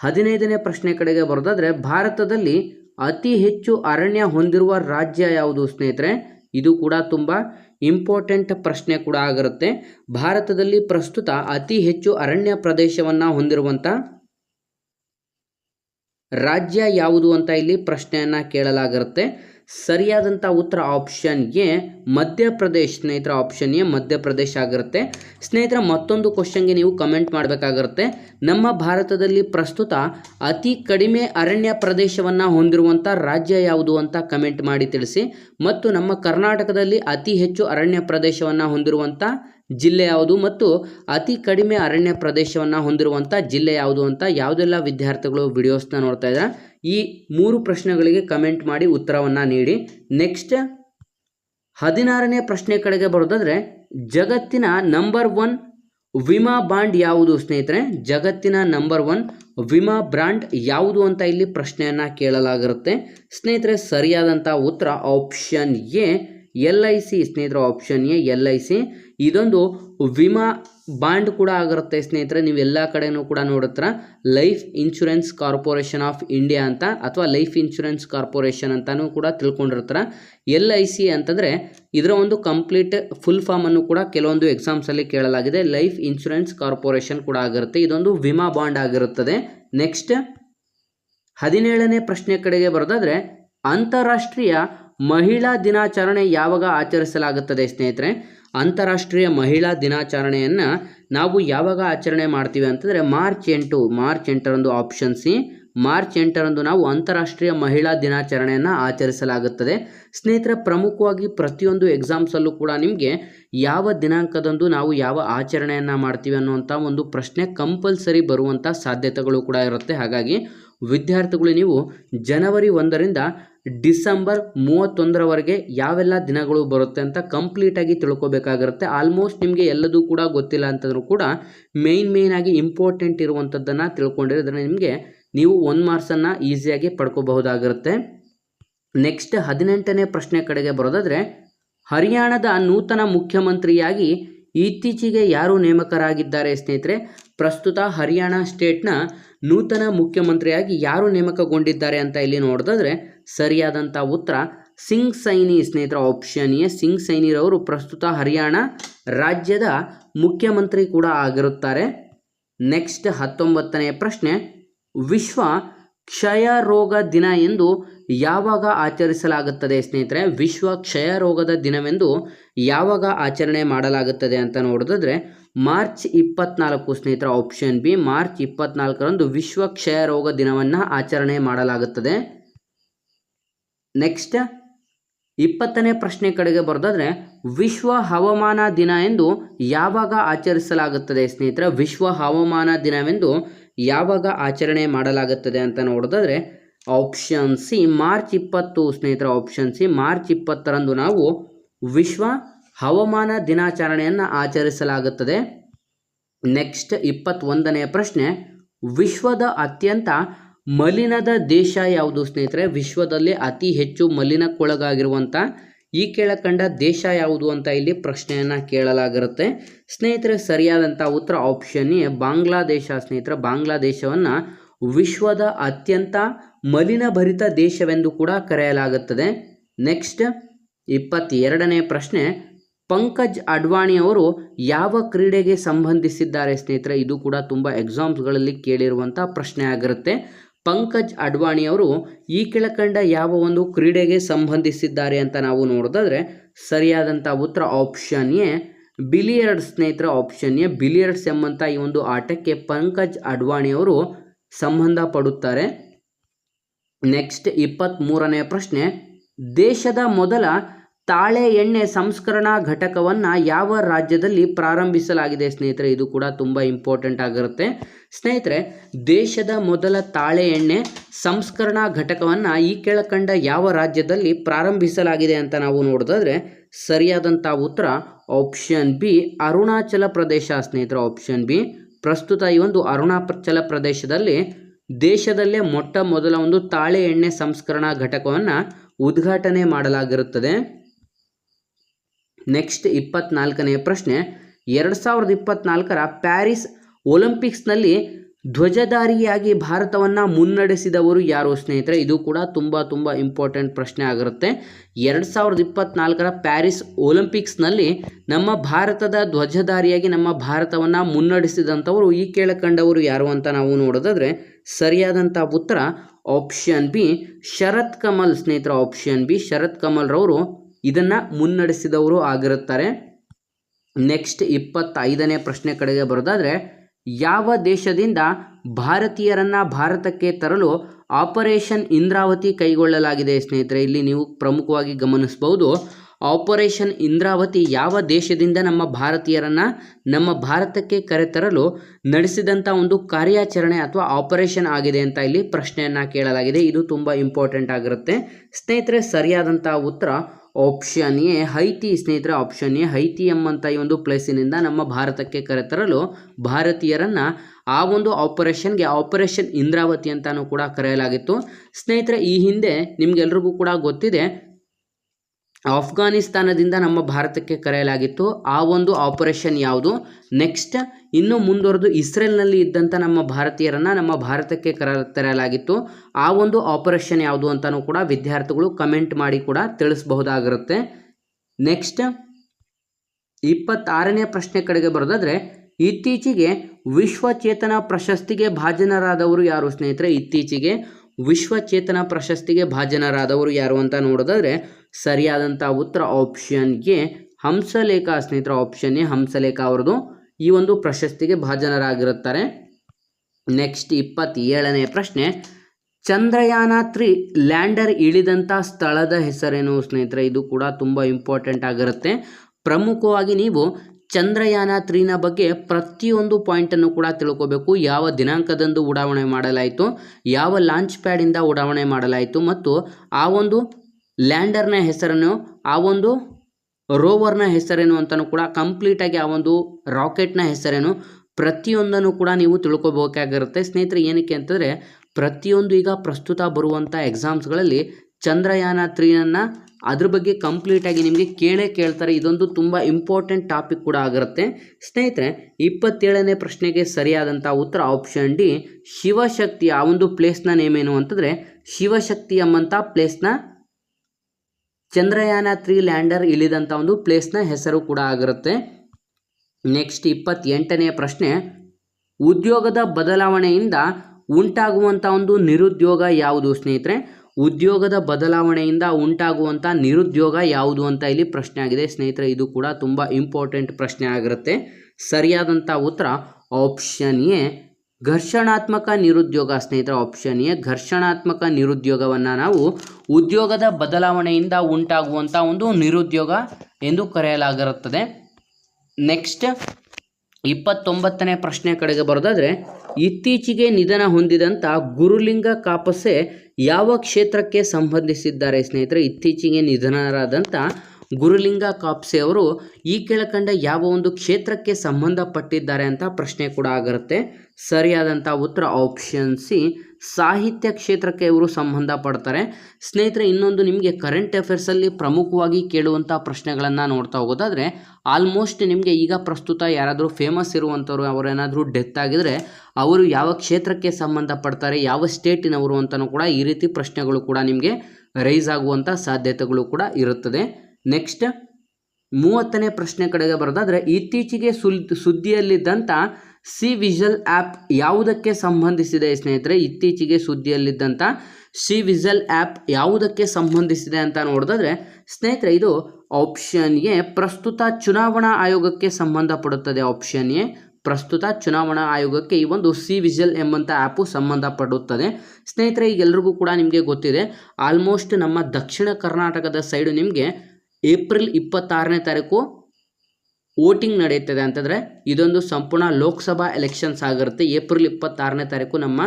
ಹದಿನೈದನೇ ಪ್ರಶ್ನೆ ಕಡೆಗೆ ಬರೋದಾದರೆ ಭಾರತದಲ್ಲಿ ಅತಿ ಹೆಚ್ಚು ಅರಣ್ಯ ಹೊಂದಿರುವ ರಾಜ್ಯ ಯಾವುದು ಸ್ನೇಹಿತರೆ? ಇದು ಕೂಡ ತುಂಬ ಇಂಪಾರ್ಟೆಂಟ್ ಪ್ರಶ್ನೆ ಕೂಡ ಆಗಿರುತ್ತೆ. ಭಾರತದಲ್ಲಿ ಪ್ರಸ್ತುತ ಅತಿ ಹೆಚ್ಚು ಅರಣ್ಯ ಪ್ರದೇಶವನ್ನು ಹೊಂದಿರುವಂಥ ರಾಜ್ಯ ಯಾವುದು ಅಂತ ಇಲ್ಲಿ ಪ್ರಶ್ನೆಯನ್ನು ಕೇಳಲಾಗಿರುತ್ತೆ. ಸರಿಯಾದಂಥ ಉತ್ತರ ಆಪ್ಷನ್ ಎ ಮಧ್ಯಪ್ರದೇಶ್ ಸ್ನೇಹಿತರ ಆಪ್ಷನ್ ಎ ಮಧ್ಯಪ್ರದೇಶ ಆಗಿರುತ್ತೆ. ಸ್ನೇಹಿತರ, ಮತ್ತೊಂದು ಕ್ವಶನ್ಗೆ ನೀವು ಕಮೆಂಟ್ ಮಾಡಬೇಕಾಗಿರುತ್ತೆ. ನಮ್ಮ ಭಾರತದಲ್ಲಿ ಪ್ರಸ್ತುತ ಅತಿ ಕಡಿಮೆ ಅರಣ್ಯ ಪ್ರದೇಶವನ್ನು ಹೊಂದಿರುವಂಥ ರಾಜ್ಯ ಯಾವುದು ಅಂತ ಕಮೆಂಟ್ ಮಾಡಿ ತಿಳಿಸಿ. ಮತ್ತು ನಮ್ಮ ಕರ್ನಾಟಕದಲ್ಲಿ ಅತಿ ಹೆಚ್ಚು ಅರಣ್ಯ ಪ್ರದೇಶವನ್ನು ಹೊಂದಿರುವಂಥ ಜಿಲ್ಲೆ ಯಾವುದು ಮತ್ತು ಅತಿ ಕಡಿಮೆ ಅರಣ್ಯ ಪ್ರದೇಶವನ್ನು ಹೊಂದಿರುವಂಥ ಜಿಲ್ಲೆ ಯಾವುದು ಅಂತ ಯಾವುದೆಲ್ಲ ವಿದ್ಯಾರ್ಥಿಗಳು ವಿಡಿಯೋಸ್ನ ನೋಡ್ತಾ ಇದ್ದಾರೆ. ಈ ಮೂರು ಪ್ರಶ್ನೆಗಳಿಗೆ ಕಮೆಂಟ್ ಮಾಡಿ ಉತ್ತರವನ್ನು ನೀಡಿ. ನೆಕ್ಸ್ಟ್ ಹದಿನಾರನೇ ಪ್ರಶ್ನೆ ಕಡೆಗೆ ಬರೋದಾದರೆ, ಜಗತ್ತಿನ ನಂಬರ್ ಒನ್ ವಿಮಾ ಬಾಂಡ್ ಯಾವುದು ಸ್ನೇಹಿತರೆ? ಜಗತ್ತಿನ ನಂಬರ್ ಒನ್ ವಿಮಾ ಬ್ರಾಂಡ್ ಯಾವುದು ಅಂತ ಇಲ್ಲಿ ಪ್ರಶ್ನೆಯನ್ನು ಕೇಳಲಾಗಿರುತ್ತೆ. ಸ್ನೇಹಿತರೆ ಸರಿಯಾದಂಥ ಉತ್ತರ option A L I C ಸ್ನೇಹಿತರೆ option A, L I C. ಇದೊಂದು ವಿಮಾ ಬಾಂಡ್ ಕೂಡ ಆಗಿರುತ್ತೆ ಸ್ನೇಹಿತರೆ, ನೀವು ಎಲ್ಲ ಕಡೆನೂ ಕೂಡ ನೋಡತ್ರ life insurance corporation of India ಅಂತ, ಅಥವಾ ಲೈಫ್ ಇನ್ಶೂರೆನ್ಸ್ ಕಾರ್ಪೊರೇಷನ್ ಅಂತಾನೂ ಕೂಡ ತಿಳ್ಕೊಂಡಿರ್ತಾರೆ. ಎಲ್ ಐ ಸಿ ಅಂತಂದರೆ ಇದರ ಒಂದು ಕಂಪ್ಲೀಟ್ ಫುಲ್ ಫಾರ್ಮನ್ನು ಕೂಡ ಕೆಲವೊಂದು ಎಕ್ಸಾಮ್ಸಲ್ಲಿ ಕೇಳಲಾಗಿದೆ. ಲೈಫ್ ಇನ್ಶೂರೆನ್ಸ್ ಕಾರ್ಪೊರೇಷನ್ ಕೂಡ ಆಗಿರುತ್ತೆ. ಇದೊಂದು ವಿಮಾ ಬಾಂಡ್ ಆಗಿರುತ್ತದೆ. ನೆಕ್ಸ್ಟ್ ಹದಿನೇಳನೇ ಪ್ರಶ್ನೆ ಕಡೆಗೆ ಬರೋದಾದರೆ, ಅಂತಾರಾಷ್ಟ್ರೀಯ ಮಹಿಳಾ ದಿನಾಚರಣೆ ಯಾವಾಗ ಆಚರಿಸಲಾಗುತ್ತದೆ ಸ್ನೇಹಿತರೆ? ಅಂತಾರಾಷ್ಟ್ರೀಯ ಮಹಿಳಾ ದಿನಾಚರಣೆಯನ್ನು ನಾವು ಯಾವಾಗ ಆಚರಣೆ ಮಾಡ್ತೀವಿ ಅಂತಂದರೆ ಮಾರ್ಚ್ ಎಂಟು, ಮಾರ್ಚ್ ಎಂಟರಂದು ಆಪ್ಷನ್ ಸಿ, ಮಾರ್ಚ್ ಎಂಟರಂದು ನಾವು ಅಂತಾರಾಷ್ಟ್ರೀಯ ಮಹಿಳಾ ದಿನಾಚರಣೆಯನ್ನು ಆಚರಿಸಲಾಗುತ್ತದೆ. ಸ್ನೇಹಿತರೆ, ಪ್ರಮುಖವಾಗಿ ಪ್ರತಿಯೊಂದು ಎಕ್ಸಾಮ್ಸಲ್ಲೂ ಕೂಡ ನಿಮಗೆ ಯಾವ ದಿನಾಂಕದಂದು ನಾವು ಯಾವ ಆಚರಣೆಯನ್ನು ಮಾಡ್ತೀವಿ ಅನ್ನುವಂಥ ಒಂದು ಪ್ರಶ್ನೆ ಕಂಪಲ್ಸರಿ ಬರುವಂಥ ಸಾಧ್ಯತೆಗಳು ಕೂಡ ಇರುತ್ತೆ. ಹಾಗಾಗಿ ವಿದ್ಯಾರ್ಥಿಗಳು ನೀವು ಜನವರಿ ಒಂದರಿಂದ ಡಿಸೆಂಬರ್ ಮೂವತ್ತೊಂದರವರೆಗೆ ಯಾವೆಲ್ಲ ದಿನಗಳು ಬರುತ್ತೆ ಅಂತ ಕಂಪ್ಲೀಟಾಗಿ ತಿಳ್ಕೊಬೇಕಾಗಿರುತ್ತೆ. ಆಲ್ಮೋಸ್ಟ್ ನಿಮಗೆ ಎಲ್ಲದೂ ಕೂಡ ಗೊತ್ತಿಲ್ಲ ಅಂತಂದರೂ ಕೂಡ ಮೇಯ್ನ್ ಮೇಯ್ನ್ ಆಗಿ ಇಂಪಾರ್ಟೆಂಟ್ ಇರುವಂಥದ್ದನ್ನು ತಿಳ್ಕೊಂಡಿರೋದ್ರೆ ನಿಮಗೆ ನೀವು ಒಂದು ಮಾರ್ಕ್ಸನ್ನು ಈಸಿಯಾಗಿ ಪಡ್ಕೋಬಹುದಾಗಿರುತ್ತೆ. ನೆಕ್ಸ್ಟ್ ಹದಿನೆಂಟನೇ ಪ್ರಶ್ನೆ ಕಡೆಗೆ ಬರೋದಾದರೆ, ಹರಿಯಾಣದ ನೂತನ ಮುಖ್ಯಮಂತ್ರಿಯಾಗಿ ಇತ್ತೀಚೆಗೆ ಯಾರು ನೇಮಕರಾಗಿದ್ದಾರೆ ಸ್ನೇಹಿತರೆ? ಪ್ರಸ್ತುತ ಹರಿಯಾಣ ಸ್ಟೇಟ್ನ ನೂತನ ಮುಖ್ಯಮಂತ್ರಿಯಾಗಿ ಯಾರು ನೇಮಕಗೊಂಡಿದ್ದಾರೆ ಅಂತ ಇಲ್ಲಿ ನೋಡಿದ್ರೆ ಸರಿಯಾದಂಥ ಉತ್ತರ, ಸಿಂಗ್ ಸೈನಿ ಸ್ನೇಹಿತರ ಆಪ್ಷನ್ ಎ. ಸಿಂಗ್ ಸೈನಿರವರು ಪ್ರಸ್ತುತ ಹರಿಯಾಣ ರಾಜ್ಯದ ಮುಖ್ಯಮಂತ್ರಿ ಕೂಡ ಆಗಿರುತ್ತಾರೆ. ನೆಕ್ಸ್ಟ್ ಹತ್ತೊಂಬತ್ತನೆಯ ಪ್ರಶ್ನೆ, ವಿಶ್ವ ಕ್ಷಯ ರೋಗ ದಿನ ಎಂದು ಯಾವಾಗ ಆಚರಿಸಲಾಗುತ್ತದೆ ಸ್ನೇಹಿತರೆ? ವಿಶ್ವ ಕ್ಷಯ ರೋಗದ ದಿನವೆಂದು ಯಾವಾಗ ಆಚರಣೆ ಮಾಡಲಾಗುತ್ತದೆ ಅಂತ ನೋಡಿದ್ರೆ ಮಾರ್ಚ್ ಇಪ್ಪತ್ನಾಲ್ಕು ಸ್ನೇಹಿತರ ಆಪ್ಷನ್ ಬಿ, ಮಾರ್ಚ್ ಇಪ್ಪತ್ನಾಲ್ಕರಂದು ವಿಶ್ವ ಕ್ಷಯ ರೋಗ ದಿನವನ್ನು ಆಚರಣೆ ಮಾಡಲಾಗುತ್ತದೆ. ನೆಕ್ಸ್ಟ್ ಇಪ್ಪತ್ತನೇ ಪ್ರಶ್ನೆ ಕಡೆಗೆ ಬರೋದಾದ್ರೆ, ವಿಶ್ವ ಹವಾಮಾನ ದಿನ ಎಂದು ಯಾವಾಗ ಆಚರಿಸಲಾಗುತ್ತದೆ ಸ್ನೇಹಿತರೆ? ವಿಶ್ವ ಹವಾಮಾನ ದಿನವೆಂದು ಯಾವಾಗ ಆಚರಣೆ ಮಾಡಲಾಗುತ್ತದೆ ಅಂತ ನೋಡೋದಾದ್ರೆ ಆಪ್ಷನ್ ಸಿ ಮಾರ್ಚ್ ಇಪ್ಪತ್ತು ಸ್ನೇಹಿತರ ಆಪ್ಷನ್ ಸಿ ಮಾರ್ಚ್ ಇಪ್ಪತ್ತರಂದು ನಾವು ವಿಶ್ವ ಹವಾಮಾನ ದಿನಾಚರಣೆಯನ್ನು ಆಚರಿಸಲಾಗುತ್ತದೆ. ನೆಕ್ಸ್ಟ್ ಇಪ್ಪತ್ತೊಂದನೆಯ ಪ್ರಶ್ನೆ, ವಿಶ್ವದ ಅತ್ಯಂತ ಮಲಿನದ ದೇಶ ಯಾವುದು ಸ್ನೇಹಿತರೆ? ವಿಶ್ವದಲ್ಲಿ ಅತಿ ಹೆಚ್ಚು ಮಲಿನಕ್ಕೊಳಗಾಗಿರುವಂಥ ಈ ಕೆಳಕಂಡ ದೇಶ ಯಾವುದು ಅಂತ ಇಲ್ಲಿ ಪ್ರಶ್ನೆಯನ್ನು ಕೇಳಲಾಗಿರುತ್ತೆ. ಸ್ನೇಹಿತರೆ ಸರಿಯಾದಂಥ ಉತ್ತರ ಆಪ್ಷನ್ ಬಾಂಗ್ಲಾದೇಶ ಸ್ನೇಹಿತರೆ. ಬಾಂಗ್ಲಾದೇಶವನ್ನು ವಿಶ್ವದ ಅತ್ಯಂತ ಮಲಿನಭರಿತ ದೇಶವೆಂದು ಕೂಡ ಕರೆಯಲಾಗುತ್ತದೆ. ನೆಕ್ಸ್ಟ್, ಇಪ್ಪತ್ತೆರಡನೇ ಪ್ರಶ್ನೆ, ಪಂಕಜ್ ಅಡ್ವಾಣಿ ಅವರು ಯಾವ ಕ್ರೀಡೆಗೆ ಸಂಬಂಧಿಸಿದ್ದಾರೆ ಸ್ನೇಹಿತರೆ? ಇದು ಕೂಡ ತುಂಬ ಎಕ್ಸಾಮ್ಸ್ಗಳಲ್ಲಿ ಕೇಳಿರುವಂಥ ಪ್ರಶ್ನೆ ಆಗಿರುತ್ತೆ ಪಂಕಜ್ ಅಡ್ವಾಣಿ ಅವರು ಈ ಕೆಳಕಂಡ ಯಾವ ಒಂದು ಕ್ರೀಡೆಗೆ ಸಂಬಂಧಿಸಿದ್ದಾರೆ ಅಂತ ನಾವು ನೋಡೋದಾದ್ರೆ ಸರಿಯಾದಂಥ ಉತ್ತರ ಆಪ್ಷನ್ ಎ ಬಿಲಿಯರ್ಡ್ಸ್ ಸ್ನೇಹಿತರ ಆಪ್ಷನ್ ಎ ಬಿಲಿಯರ್ಡ್ಸ್ ಎಂಬಂಥ ಈ ಒಂದು ಆಟಕ್ಕೆ ಪಂಕಜ್ ಅಡ್ವಾಣಿ ಅವರು ಸಂಬಂಧ ಪಡುತ್ತಾರೆ. ನೆಕ್ಸ್ಟ್ ಇಪ್ಪತ್ತ್ಮೂರನೆಯ ಪ್ರಶ್ನೆ, ದೇಶದ ಮೊದಲ ತಾಳೆ ಎಣ್ಣೆ ಸಂಸ್ಕರಣಾ ಘಟಕವನ್ನು ಯಾವ ರಾಜ್ಯದಲ್ಲಿ ಪ್ರಾರಂಭಿಸಲಾಗಿದೆ ಸ್ನೇಹಿತರೆ? ಇದು ಕೂಡ ತುಂಬ ಇಂಪಾರ್ಟೆಂಟ್ ಆಗಿರುತ್ತೆ. ಸ್ನೇಹಿತರೆ, ದೇಶದ ಮೊದಲ ತಾಳೆ ಎಣ್ಣೆ ಸಂಸ್ಕರಣಾ ಘಟಕವನ್ನು ಈ ಕೆಳಕಂಡ ಯಾವ ರಾಜ್ಯದಲ್ಲಿ ಪ್ರಾರಂಭಿಸಲಾಗಿದೆ ಅಂತ ನಾವು ನೋಡೋದಾದ್ರೆ ಸರಿಯಾದಂಥ ಉತ್ತರ ಆಪ್ಷನ್ ಬಿ ಅರುಣಾಚಲ ಪ್ರದೇಶ ಸ್ನೇಹಿತರೆ ಆಪ್ಷನ್ ಬಿ ಪ್ರಸ್ತುತ ಈ ಒಂದು ಅರುಣಾಚಲ ಪ್ರದೇಶದಲ್ಲಿ ದೇಶದಲ್ಲೇ ಮೊಟ್ಟ ಮೊದಲ ಒಂದು ತಾಳೆ ಎಣ್ಣೆ ಸಂಸ್ಕರಣಾ ಘಟಕವನ್ನು ಉದ್ಘಾಟನೆ ಮಾಡಲಾಗಿರುತ್ತದೆ. ನೆಕ್ಸ್ಟ್ ಇಪ್ಪತ್ನಾಲ್ಕನೆಯ ಪ್ರಶ್ನೆ, ಎರಡು ಸಾವಿರದ ಇಪ್ಪತ್ನಾಲ್ಕರ ಪ್ಯಾರಿಸ್ ಒಲಿಂಪಿಕ್ಸ್ನಲ್ಲಿ ಧ್ವಜಧಾರಿಯಾಗಿ ಭಾರತವನ್ನು ಮುನ್ನಡೆಸಿದವರು ಯಾರು ಸ್ನೇಹಿತರೆ? ಇದು ಕೂಡ ತುಂಬ ತುಂಬ ಇಂಪಾರ್ಟೆಂಟ್ ಪ್ರಶ್ನೆ ಆಗಿರುತ್ತೆ. ಎರಡು ಸಾವಿರದ ಇಪ್ಪತ್ನಾಲ್ಕರ ಪ್ಯಾರಿಸ್ ಒಲಿಂಪಿಕ್ಸ್ನಲ್ಲಿ ನಮ್ಮ ಭಾರತದ ಧ್ವಜಧಾರಿಯಾಗಿ ನಮ್ಮ ಭಾರತವನ್ನು ಮುನ್ನಡೆಸಿದಂಥವರು ಈ ಕೆಳಕಂಡವರು ಯಾರು ಅಂತ ನಾವು ನೋಡೋದಾದರೆ, ಸರಿಯಾದಂಥ ಉತ್ತರ ಆಪ್ಷನ್ ಬಿ ಶರತ್ ಕಮಲ್ ಸ್ನೇಹಿತರ. ಆಪ್ಷನ್ ಬಿ ಶರತ್ ಕಮಲ್ ರವರು ಇದನ್ನು ಮುನ್ನಡೆಸಿದವರು ಆಗಿರುತ್ತಾರೆ. ನೆಕ್ಸ್ಟ್ ಇಪ್ಪತ್ತೈದನೇ ಪ್ರಶ್ನೆ ಕಡೆಗೆ ಬರೋದಾದರೆ, ಯಾವ ದೇಶದಿಂದ ಭಾರತೀಯರನ್ನು ಭಾರತಕ್ಕೆ ತರಲು ಆಪರೇಷನ್ ಇಂದ್ರಾವತಿ ಕೈಗೊಳ್ಳಲಾಗಿದೆ ಸ್ನೇಹಿತರೆ? ಇಲ್ಲಿ ನೀವು ಪ್ರಮುಖವಾಗಿ ಗಮನಿಸಬಹುದು. ಆಪರೇಷನ್ ಇಂದ್ರಾವತಿ ಯಾವ ದೇಶದಿಂದ ನಮ್ಮ ಭಾರತೀಯರನ್ನು ನಮ್ಮ ಭಾರತಕ್ಕೆ ಕರೆತರಲು ನಡೆಸಿದಂಥ ಒಂದು ಕಾರ್ಯಾಚರಣೆ ಅಥವಾ ಆಪರೇಷನ್ ಆಗಿದೆ ಅಂತ ಇಲ್ಲಿ ಪ್ರಶ್ನೆಯನ್ನು ಕೇಳಲಾಗಿದೆ. ಇದು ತುಂಬ ಇಂಪಾರ್ಟೆಂಟ್ ಆಗಿರುತ್ತೆ. ಸ್ನೇಹಿತರೆ ಸರಿಯಾದಂಥ ಉತ್ತರ ಆಪ್ಷನ್ ಎ ಹೈತಿ ಸ್ನೇಹಿತರೆ ಆಪ್ಷನ್ ಎ ಹೈತಿ ಎಂಬಂಥ ಈ ಒಂದು ಪ್ಲೇಸಿನಿಂದ ನಮ್ಮ ಭಾರತಕ್ಕೆ ಕರೆತರಲು ಭಾರತೀಯರನ್ನ ಆ ಒಂದು ಆಪರೇಷನ್ಗೆ ಆಪರೇಷನ್ ಇಂದ್ರಾವತಿ ಅಂತಲೂ ಕೂಡ ಕರೆಯಲಾಗಿತ್ತು. ಸ್ನೇಹಿತರೆ, ಈ ಹಿಂದೆ ನಿಮ್ಗೆಲ್ರಿಗೂ ಕೂಡ ಗೊತ್ತಿದೆ ಆಫ್ಘಾನಿಸ್ತಾನದಿಂದ ನಮ್ಮ ಭಾರತಕ್ಕೆ ಕರೆಯಲಾಗಿತ್ತು. ಆ ಒಂದು ಆಪರೇಷನ್ ಯಾವುದು? ನೆಕ್ಸ್ಟ್, ಇನ್ನು ಮುಂದುವರೆದು ಇಸ್ರೇಲ್ನಲ್ಲಿ ಇದ್ದಂಥ ನಮ್ಮ ಭಾರತೀಯರನ್ನು ನಮ್ಮ ಭಾರತಕ್ಕೆ ಕರ ತರಲಾಗಿತ್ತು. ಆ ಒಂದು ಆಪರೇಷನ್ ಯಾವುದು ಅಂತಲೂ ಕೂಡ ವಿದ್ಯಾರ್ಥಿಗಳು ಕಮೆಂಟ್ ಮಾಡಿ ಕೂಡ ತಿಳಿಸಬಹುದಾಗಿರುತ್ತೆ. ನೆಕ್ಸ್ಟ್, ಇಪ್ಪತ್ತಾರನೇ ಪ್ರಶ್ನೆ ಕಡೆಗೆ ಬರೋದಾದರೆ, ಇತ್ತೀಚೆಗೆ ವಿಶ್ವಚೇತನ ಪ್ರಶಸ್ತಿಗೆ ಭಾಜನರಾದವರು ಯಾರು ಸ್ನೇಹಿತರೆ? ಇತ್ತೀಚೆಗೆ ವಿಶ್ವಚೇತನ ಪ್ರಶಸ್ತಿಗೆ ಭಾಜನರಾದವರು ಯಾರು ಅಂತ ನೋಡೋದಾದ್ರೆ ಸರಿಯಾದಂಥ ಉತ್ತರ ಆಪ್ಷನ್ಗೆ ಹಂಸಲೇಖ ಸ್ನೇಹಿತರ ಆಪ್ಷನ್ ಎ ಹಂಸಲೇಖ ಅವ್ರದ್ದು ಈ ಒಂದು ಪ್ರಶಸ್ತಿಗೆ ಭಾಜನರಾಗಿರುತ್ತಾರೆ. ನೆಕ್ಸ್ಟ್ ಇಪ್ಪತ್ತೇಳನೇ ಪ್ರಶ್ನೆ. ಚಂದ್ರಯಾನ ತ್ರೀ ಲ್ಯಾಂಡರ್ ಇಳಿದಂಥ ಸ್ಥಳದ ಹೆಸರೇನು ಸ್ನೇಹಿತರೆ? ಇದು ಕೂಡ ತುಂಬ ಇಂಪಾರ್ಟೆಂಟ್ ಆಗಿರುತ್ತೆ. ಪ್ರಮುಖವಾಗಿ ನೀವು ಚಂದ್ರಯಾನ ತ್ರೀನ ಬಗ್ಗೆ ಪ್ರತಿಯೊಂದು ಪಾಯಿಂಟನ್ನು ಕೂಡ ತಿಳ್ಕೋಬೇಕು. ಯಾವ ದಿನಾಂಕದಂದು ಉಡಾವಣೆ ಮಾಡಲಾಯಿತು? ಯಾವ ಲಾಂಚ್ ಪ್ಯಾಡಿಂದ ಉಡಾವಣೆ ಮಾಡಲಾಯಿತು? ಮತ್ತು ಆ ಒಂದು ಲ್ಯಾಂಡರ್ನ ಹೆಸರನ್ನು, ಆ ಒಂದು ರೋವರ್ನ ಹೆಸರೇನು ಅಂತಲೂ ಕೂಡ ಕಂಪ್ಲೀಟಾಗಿ ಆ ಒಂದು ರಾಕೆಟ್ನ ಹೆಸರೇನು ಪ್ರತಿಯೊಂದನ್ನು ಕೂಡ ನೀವು ತಿಳ್ಕೊಬೇಕಾಗಿರುತ್ತೆ. ಸ್ನೇಹಿತರೆ, ಏನಕ್ಕೆ ಅಂತಂದರೆ ಪ್ರತಿಯೊಂದು ಈಗ ಪ್ರಸ್ತುತ ಬರುವಂಥ ಎಕ್ಸಾಮ್ಸ್ಗಳಲ್ಲಿ ಚಂದ್ರಯಾನ ತ್ರೀಯನ್ನು ಅದ್ರ ಬಗ್ಗೆ ಕಂಪ್ಲೀಟಾಗಿ ನಿಮಗೆ ಕೇಳೇ ಕೇಳ್ತಾರೆ. ಇದೊಂದು ತುಂಬ ಇಂಪಾರ್ಟೆಂಟ್ ಟಾಪಿಕ್ ಕೂಡ ಆಗಿರುತ್ತೆ. ಸ್ನೇಹಿತರೆ, ಇಪ್ಪತ್ತೇಳನೇ ಪ್ರಶ್ನೆಗೆ ಸರಿಯಾದಂಥ ಉತ್ತರ ಆಪ್ಷನ್ ಡಿ ಶಿವಶಕ್ತಿ ಆ ಒಂದು ಪ್ಲೇಸ್ನ ನೇಮ್ ಏನು ಅಂತಂದರೆ ಶಿವಶಕ್ತಿ ಎಂಬಂಥ ಪ್ಲೇಸ್ನ ಚಂದ್ರಯಾನ ತ್ರೀ ಲ್ಯಾಂಡರ್ ಇಳಿದಂಥ ಒಂದು ಪ್ಲೇಸ್ನ ಹೆಸರು ಕೂಡ ಆಗಿರುತ್ತೆ. ನೆಕ್ಸ್ಟ್ ಇಪ್ಪತ್ತೆಂಟನೆಯ ಪ್ರಶ್ನೆ, ಉದ್ಯೋಗದ ಬದಲಾವಣೆಯಿಂದ ಉಂಟಾಗುವಂಥ ಒಂದು ನಿರುದ್ಯೋಗ ಯಾವುದು ಸ್ನೇಹಿತರೆ? ಉದ್ಯೋಗದ ಬದಲಾವಣೆಯಿಂದ ಉಂಟಾಗುವಂಥ ನಿರುದ್ಯೋಗ ಯಾವುದು ಅಂತ ಇಲ್ಲಿ ಪ್ರಶ್ನೆ ಆಗಿದೆ. ಸ್ನೇಹಿತರೆ, ಇದು ಕೂಡ ತುಂಬ ಇಂಪಾರ್ಟೆಂಟ್ ಪ್ರಶ್ನೆ ಆಗಿರುತ್ತೆ. ಸರಿಯಾದಂಥ ಉತ್ತರ ಆಪ್ಷನ್ ಎ ಘರ್ಷಣಾತ್ಮಕ ನಿರುದ್ಯೋಗ ಸ್ನೇಹಿತರ ಆಪ್ಷನ್ ಎ, ಘರ್ಷಣಾತ್ಮಕ ನಿರುದ್ಯೋಗವನ್ನು ನಾವು ಉದ್ಯೋಗದ ಬದಲಾವಣೆಯಿಂದ ಉಂಟಾಗುವಂಥ ಒಂದು ನಿರುದ್ಯೋಗ ಎಂದು ಕರೆಯಲಾಗಿರುತ್ತದೆ. ನೆಕ್ಸ್ಟ್ ಇಪ್ಪತ್ತೊಂಬತ್ತನೇ ಪ್ರಶ್ನೆ ಕಡೆಗೆ ಬರೋದಾದರೆ, ಇತ್ತೀಚೆಗೆ ನಿಧನ ಹೊಂದಿದಂಥ ಗುರುಲಿಂಗ ಕಾಪಸೆ ಯಾವ ಕ್ಷೇತ್ರಕ್ಕೆ ಸಂಬಂಧಿಸಿದ್ದಾರೆ ಸ್ನೇಹಿತರೆ? ಇತ್ತೀಚೆಗೆ ನಿಧನರಾದಂಥ ಗುರುಲಿಂಗ ಕಾಪ್ಸೆ ಅವರು ಈ ಕೆಳಕಂಡ ಯಾವ ಒಂದು ಕ್ಷೇತ್ರಕ್ಕೆ ಸಂಬಂಧಪಟ್ಟಿದ್ದಾರೆ ಅಂತ ಪ್ರಶ್ನೆ ಕೂಡ ಆಗಿರುತ್ತೆ. ಸರಿಯಾದಂಥ ಉತ್ತರ ಆಪ್ಷನ್ ಸಿ ಸಾಹಿತ್ಯ ಕ್ಷೇತ್ರಕ್ಕೆ ಇವರು ಸಂಬಂಧಪಡ್ತಾರೆ. ಸ್ನೇಹಿತರೆ, ಇನ್ನೊಂದು ನಿಮಗೆ ಕರೆಂಟ್ ಅಫೇರ್ಸಲ್ಲಿ ಪ್ರಮುಖವಾಗಿ ಕೇಳುವಂಥ ಪ್ರಶ್ನೆಗಳನ್ನು ನೋಡ್ತಾ ಹೋಗೋದಾದರೆ ಆಲ್ಮೋಸ್ಟ್ ನಿಮಗೆ ಈಗ ಪ್ರಸ್ತುತ ಯಾರಾದರೂ ಫೇಮಸ್ ಇರುವಂಥವ್ರು ಅವರೇನಾದರೂ ಡೆತ್ ಆಗಿದರೆ, ಅವರು ಯಾವ ಕ್ಷೇತ್ರಕ್ಕೆ ಸಂಬಂಧಪಡ್ತಾರೆ, ಯಾವ ಸ್ಟೇಟಿನವರು ಅಂತಲೂ ಕೂಡ ಈ ರೀತಿ ಪ್ರಶ್ನೆಗಳು ಕೂಡ ನಿಮಗೆ ರೈಸ್ ಆಗುವಂಥ ಸಾಧ್ಯತೆಗಳು ಕೂಡ ಇರುತ್ತದೆ. ನೆಕ್ಸ್ಟ್ ಮೂವತ್ತನೇ ಪ್ರಶ್ನೆ ಕಡೆಗೆ ಬರೋದಾದರೆ, ಇತ್ತೀಚೆಗೆ ಸುಲ್ ಸುದ್ದಿಯಲ್ಲಿದ್ದಂಥ ಸಿ ವಿಜಲ್ ಆ್ಯಪ್ ಯಾವುದಕ್ಕೆ ಸಂಬಂಧಿಸಿದೆ ಸ್ನೇಹಿತರೆ? ಇತ್ತೀಚೆಗೆ ಸುದ್ದಿಯಲ್ಲಿದ್ದಂಥ ಸಿ ವಿಜಲ್ ಆ್ಯಪ್ ಯಾವುದಕ್ಕೆ ಸಂಬಂಧಿಸಿದೆ ಅಂತ ನೋಡಿದ್ರೆ ಸ್ನೇಹಿತರೆ, ಇದು ಆಪ್ಷನ್ ಎ, ಪ್ರಸ್ತುತ ಚುನಾವಣಾ ಆಯೋಗಕ್ಕೆ ಸಂಬಂಧಪಡುತ್ತದೆ. ಆಪ್ಷನ್ ಎ, ಪ್ರಸ್ತುತ ಚುನಾವಣಾ ಆಯೋಗಕ್ಕೆ ಈ ಒಂದು ಸಿ ವಿಜಲ್ ಎಂಬಂಥ ಆ್ಯಪು ಸಂಬಂಧಪಡುತ್ತದೆ. ಸ್ನೇಹಿತರೆ ಈಗೆಲ್ರಿಗೂ ಕೂಡ ನಿಮಗೆ ಗೊತ್ತಿದೆ, ಆಲ್ಮೋಸ್ಟ್ ನಮ್ಮ ದಕ್ಷಿಣ ಕರ್ನಾಟಕದ ಸೈಡು ನಿಮಗೆ ಏಪ್ರಿಲ್ ಇಪ್ಪತ್ತಾರನೇ ತಾರೀಕು ವೋಟಿಂಗ್ ನಡೆಯುತ್ತದೆ ಅಂತಂದರೆ ಇದೊಂದು ಸಂಪೂರ್ಣ ಲೋಕಸಭಾ ಎಲೆಕ್ಷನ್ಸ್ ಆಗಿರುತ್ತೆ. ಏಪ್ರಿಲ್ ಇಪ್ಪತ್ತಾರನೇ ತಾರೀಕು ನಮ್ಮ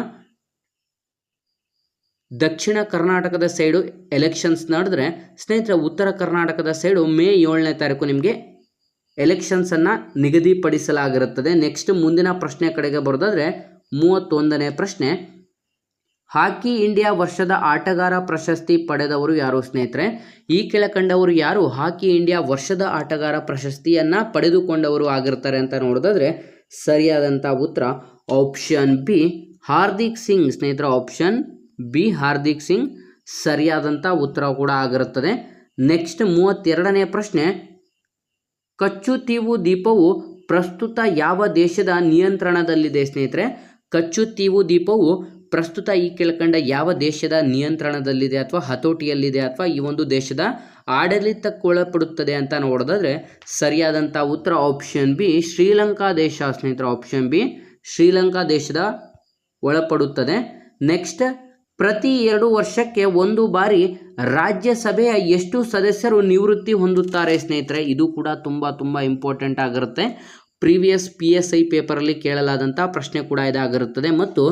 ದಕ್ಷಿಣ ಕರ್ನಾಟಕದ ಸೈಡು ಎಲೆಕ್ಷನ್ಸ್ ನಡೆದ್ರೆ, ಸ್ನೇಹಿತರೆ, ಉತ್ತರ ಕರ್ನಾಟಕದ ಸೈಡು ಮೇ ಏಳನೇ ತಾರೀಕು ನಿಮಗೆ ಎಲೆಕ್ಷನ್ಸನ್ನು ನಿಗದಿಪಡಿಸಲಾಗಿರುತ್ತದೆ. ನೆಕ್ಸ್ಟ್ ಮುಂದಿನ ಪ್ರಶ್ನೆ ಕಡೆಗೆ ಬರೋದಾದರೆ, ಮೂವತ್ತೊಂದನೇ ಪ್ರಶ್ನೆ ಹಾಕಿ ಇಂಡಿಯಾ ವರ್ಷದ ಆಟಗಾರ ಪ್ರಶಸ್ತಿ ಪಡೆದವರು ಯಾರು ಸ್ನೇಹಿತರೆ? ಈ ಕೆಳಕಂಡವರು ಯಾರು? ಹಾಕಿ ಇಂಡಿಯಾ ವರ್ಷದ ಆಟಗಾರ ಪ್ರಶಸ್ತಿಯನ್ನು ಪಡೆದುಕೊಂಡವರು ಆಗಿರ್ತಾರೆ ಅಂತ ನೋಡೋದಾದ್ರೆ ಸರಿಯಾದಂಥ ಉತ್ತರ ಆಪ್ಷನ್ ಬಿ ಹಾರ್ದಿಕ್ ಸಿಂಗ್. ಸ್ನೇಹಿತರ, ಆಪ್ಷನ್ ಬಿ ಹಾರ್ದಿಕ್ ಸಿಂಗ್. ಸರಿಯಾದಂಥ ಉತ್ತರ ಕೂಡ ಆಗಿರುತ್ತದೆ. ನೆಕ್ಸ್ಟ್ ಮೂವತ್ತೆರಡನೇ ಪ್ರಶ್ನೆ ಕಚ್ಚುತ್ತೀವು ದೀಪವು ಪ್ರಸ್ತುತ ಯಾವ ದೇಶದ ನಿಯಂತ್ರಣದಲ್ಲಿದೆ ಸ್ನೇಹಿತರೆ? ಕಚ್ಚುತ್ತೀವು ದೀಪವು ಪ್ರಸ್ತುತ ಈ ಕೆಳಕಂಡ ಯಾವ ದೇಶದ ನಿಯಂತ್ರಣದಲ್ಲಿದೆ ಅಥವಾ ಹತೋಟಿಯಲ್ಲಿದೆ ಅಥವಾ ಈ ಒಂದು ದೇಶದ ಆಡಳಿತಕ್ಕೊಳಪಡುತ್ತದೆ ಅಂತ ನೋಡೋದಾದ್ರೆ ಸರಿಯಾದಂಥ ಉತ್ತರ ಆಪ್ಷನ್ ಬಿ ಶ್ರೀಲಂಕಾ ದೇಶ ಸ್ನೇಹಿತರ ಆಪ್ಷನ್ ಬಿ ಶ್ರೀಲಂಕಾ ದೇಶದ ಒಳಪಡುತ್ತದೆ. ನೆಕ್ಸ್ಟ್ ಪ್ರತಿ ಎರಡು ವರ್ಷಕ್ಕೆ ಒಂದು ಬಾರಿ ರಾಜ್ಯಸಭೆಯ ಎಷ್ಟು ಸದಸ್ಯರು ನಿವೃತ್ತಿ ಹೊಂದುತ್ತಾರೆ ಸ್ನೇಹಿತರೆ? ಇದು ಕೂಡ ತುಂಬ ತುಂಬ ಇಂಪಾರ್ಟೆಂಟ್ ಆಗಿರುತ್ತೆ. ಪ್ರೀವಿಯಸ್ ಪಿ ಎಸ್ ಐ ಪೇಪರಲ್ಲಿ ಕೇಳಲಾದಂಥ ಪ್ರಶ್ನೆ ಕೂಡ ಇದಾಗಿರುತ್ತದೆ ಮತ್ತು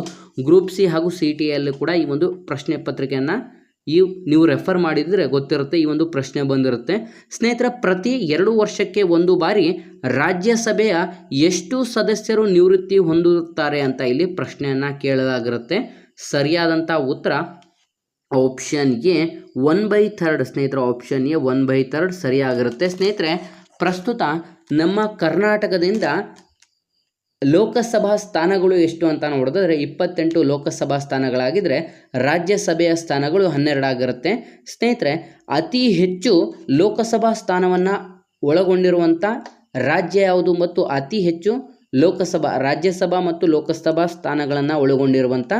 ಗ್ರೂಪ್ ಸಿ ಹಾಗೂ ಸಿ ಟಿ ಎಲ್ಲಿ ಕೂಡ ಈ ಒಂದು ಪ್ರಶ್ನೆ ಪತ್ರಿಕೆಯನ್ನು ಈ ನೀವು ರೆಫರ್ ಮಾಡಿದರೆ ಗೊತ್ತಿರುತ್ತೆ ಈ ಒಂದು ಪ್ರಶ್ನೆ ಬಂದಿರುತ್ತೆ. ಸ್ನೇಹಿತರ, ಪ್ರತಿ ಎರಡು ವರ್ಷಕ್ಕೆ ಒಂದು ಬಾರಿ ರಾಜ್ಯಸಭೆಯ ಎಷ್ಟು ಸದಸ್ಯರು ನಿವೃತ್ತಿ ಹೊಂದುತ್ತಾರೆ ಅಂತ ಇಲ್ಲಿ ಪ್ರಶ್ನೆಯನ್ನು ಕೇಳಲಾಗಿರುತ್ತೆ. ಸರಿಯಾದಂಥ ಉತ್ತರ option A one by third ಸ್ನೇಹಿತರ option A one by third ಸರಿಯಾಗಿರುತ್ತೆ. ಸ್ನೇಹಿತರೆ ಪ್ರಸ್ತುತ ನಮ್ಮ ಕರ್ನಾಟಕದಿಂದ ಲೋಕಸಭಾ ಸ್ಥಾನಗಳು ಎಷ್ಟು ಅಂತ ನೋಡಿದ್ರೆ ಇಪ್ಪತ್ತೆಂಟು ಲೋಕಸಭಾ ಸ್ಥಾನಗಳಾಗಿದ್ದರೆ ರಾಜ್ಯಸಭೆಯ ಸ್ಥಾನಗಳು ಹನ್ನೆರಡಾಗಿರುತ್ತೆ. ಸ್ನೇಹಿತರೆ, ಅತಿ ಹೆಚ್ಚು ಲೋಕಸಭಾ ಸ್ಥಾನವನ್ನು ಒಳಗೊಂಡಿರುವಂಥ ರಾಜ್ಯ ಯಾವುದು ಮತ್ತು ಅತಿ ಹೆಚ್ಚು ಲೋಕಸಭಾ, ರಾಜ್ಯಸಭಾ ಮತ್ತು ಲೋಕಸಭಾ ಸ್ಥಾನಗಳನ್ನು ಒಳಗೊಂಡಿರುವಂಥ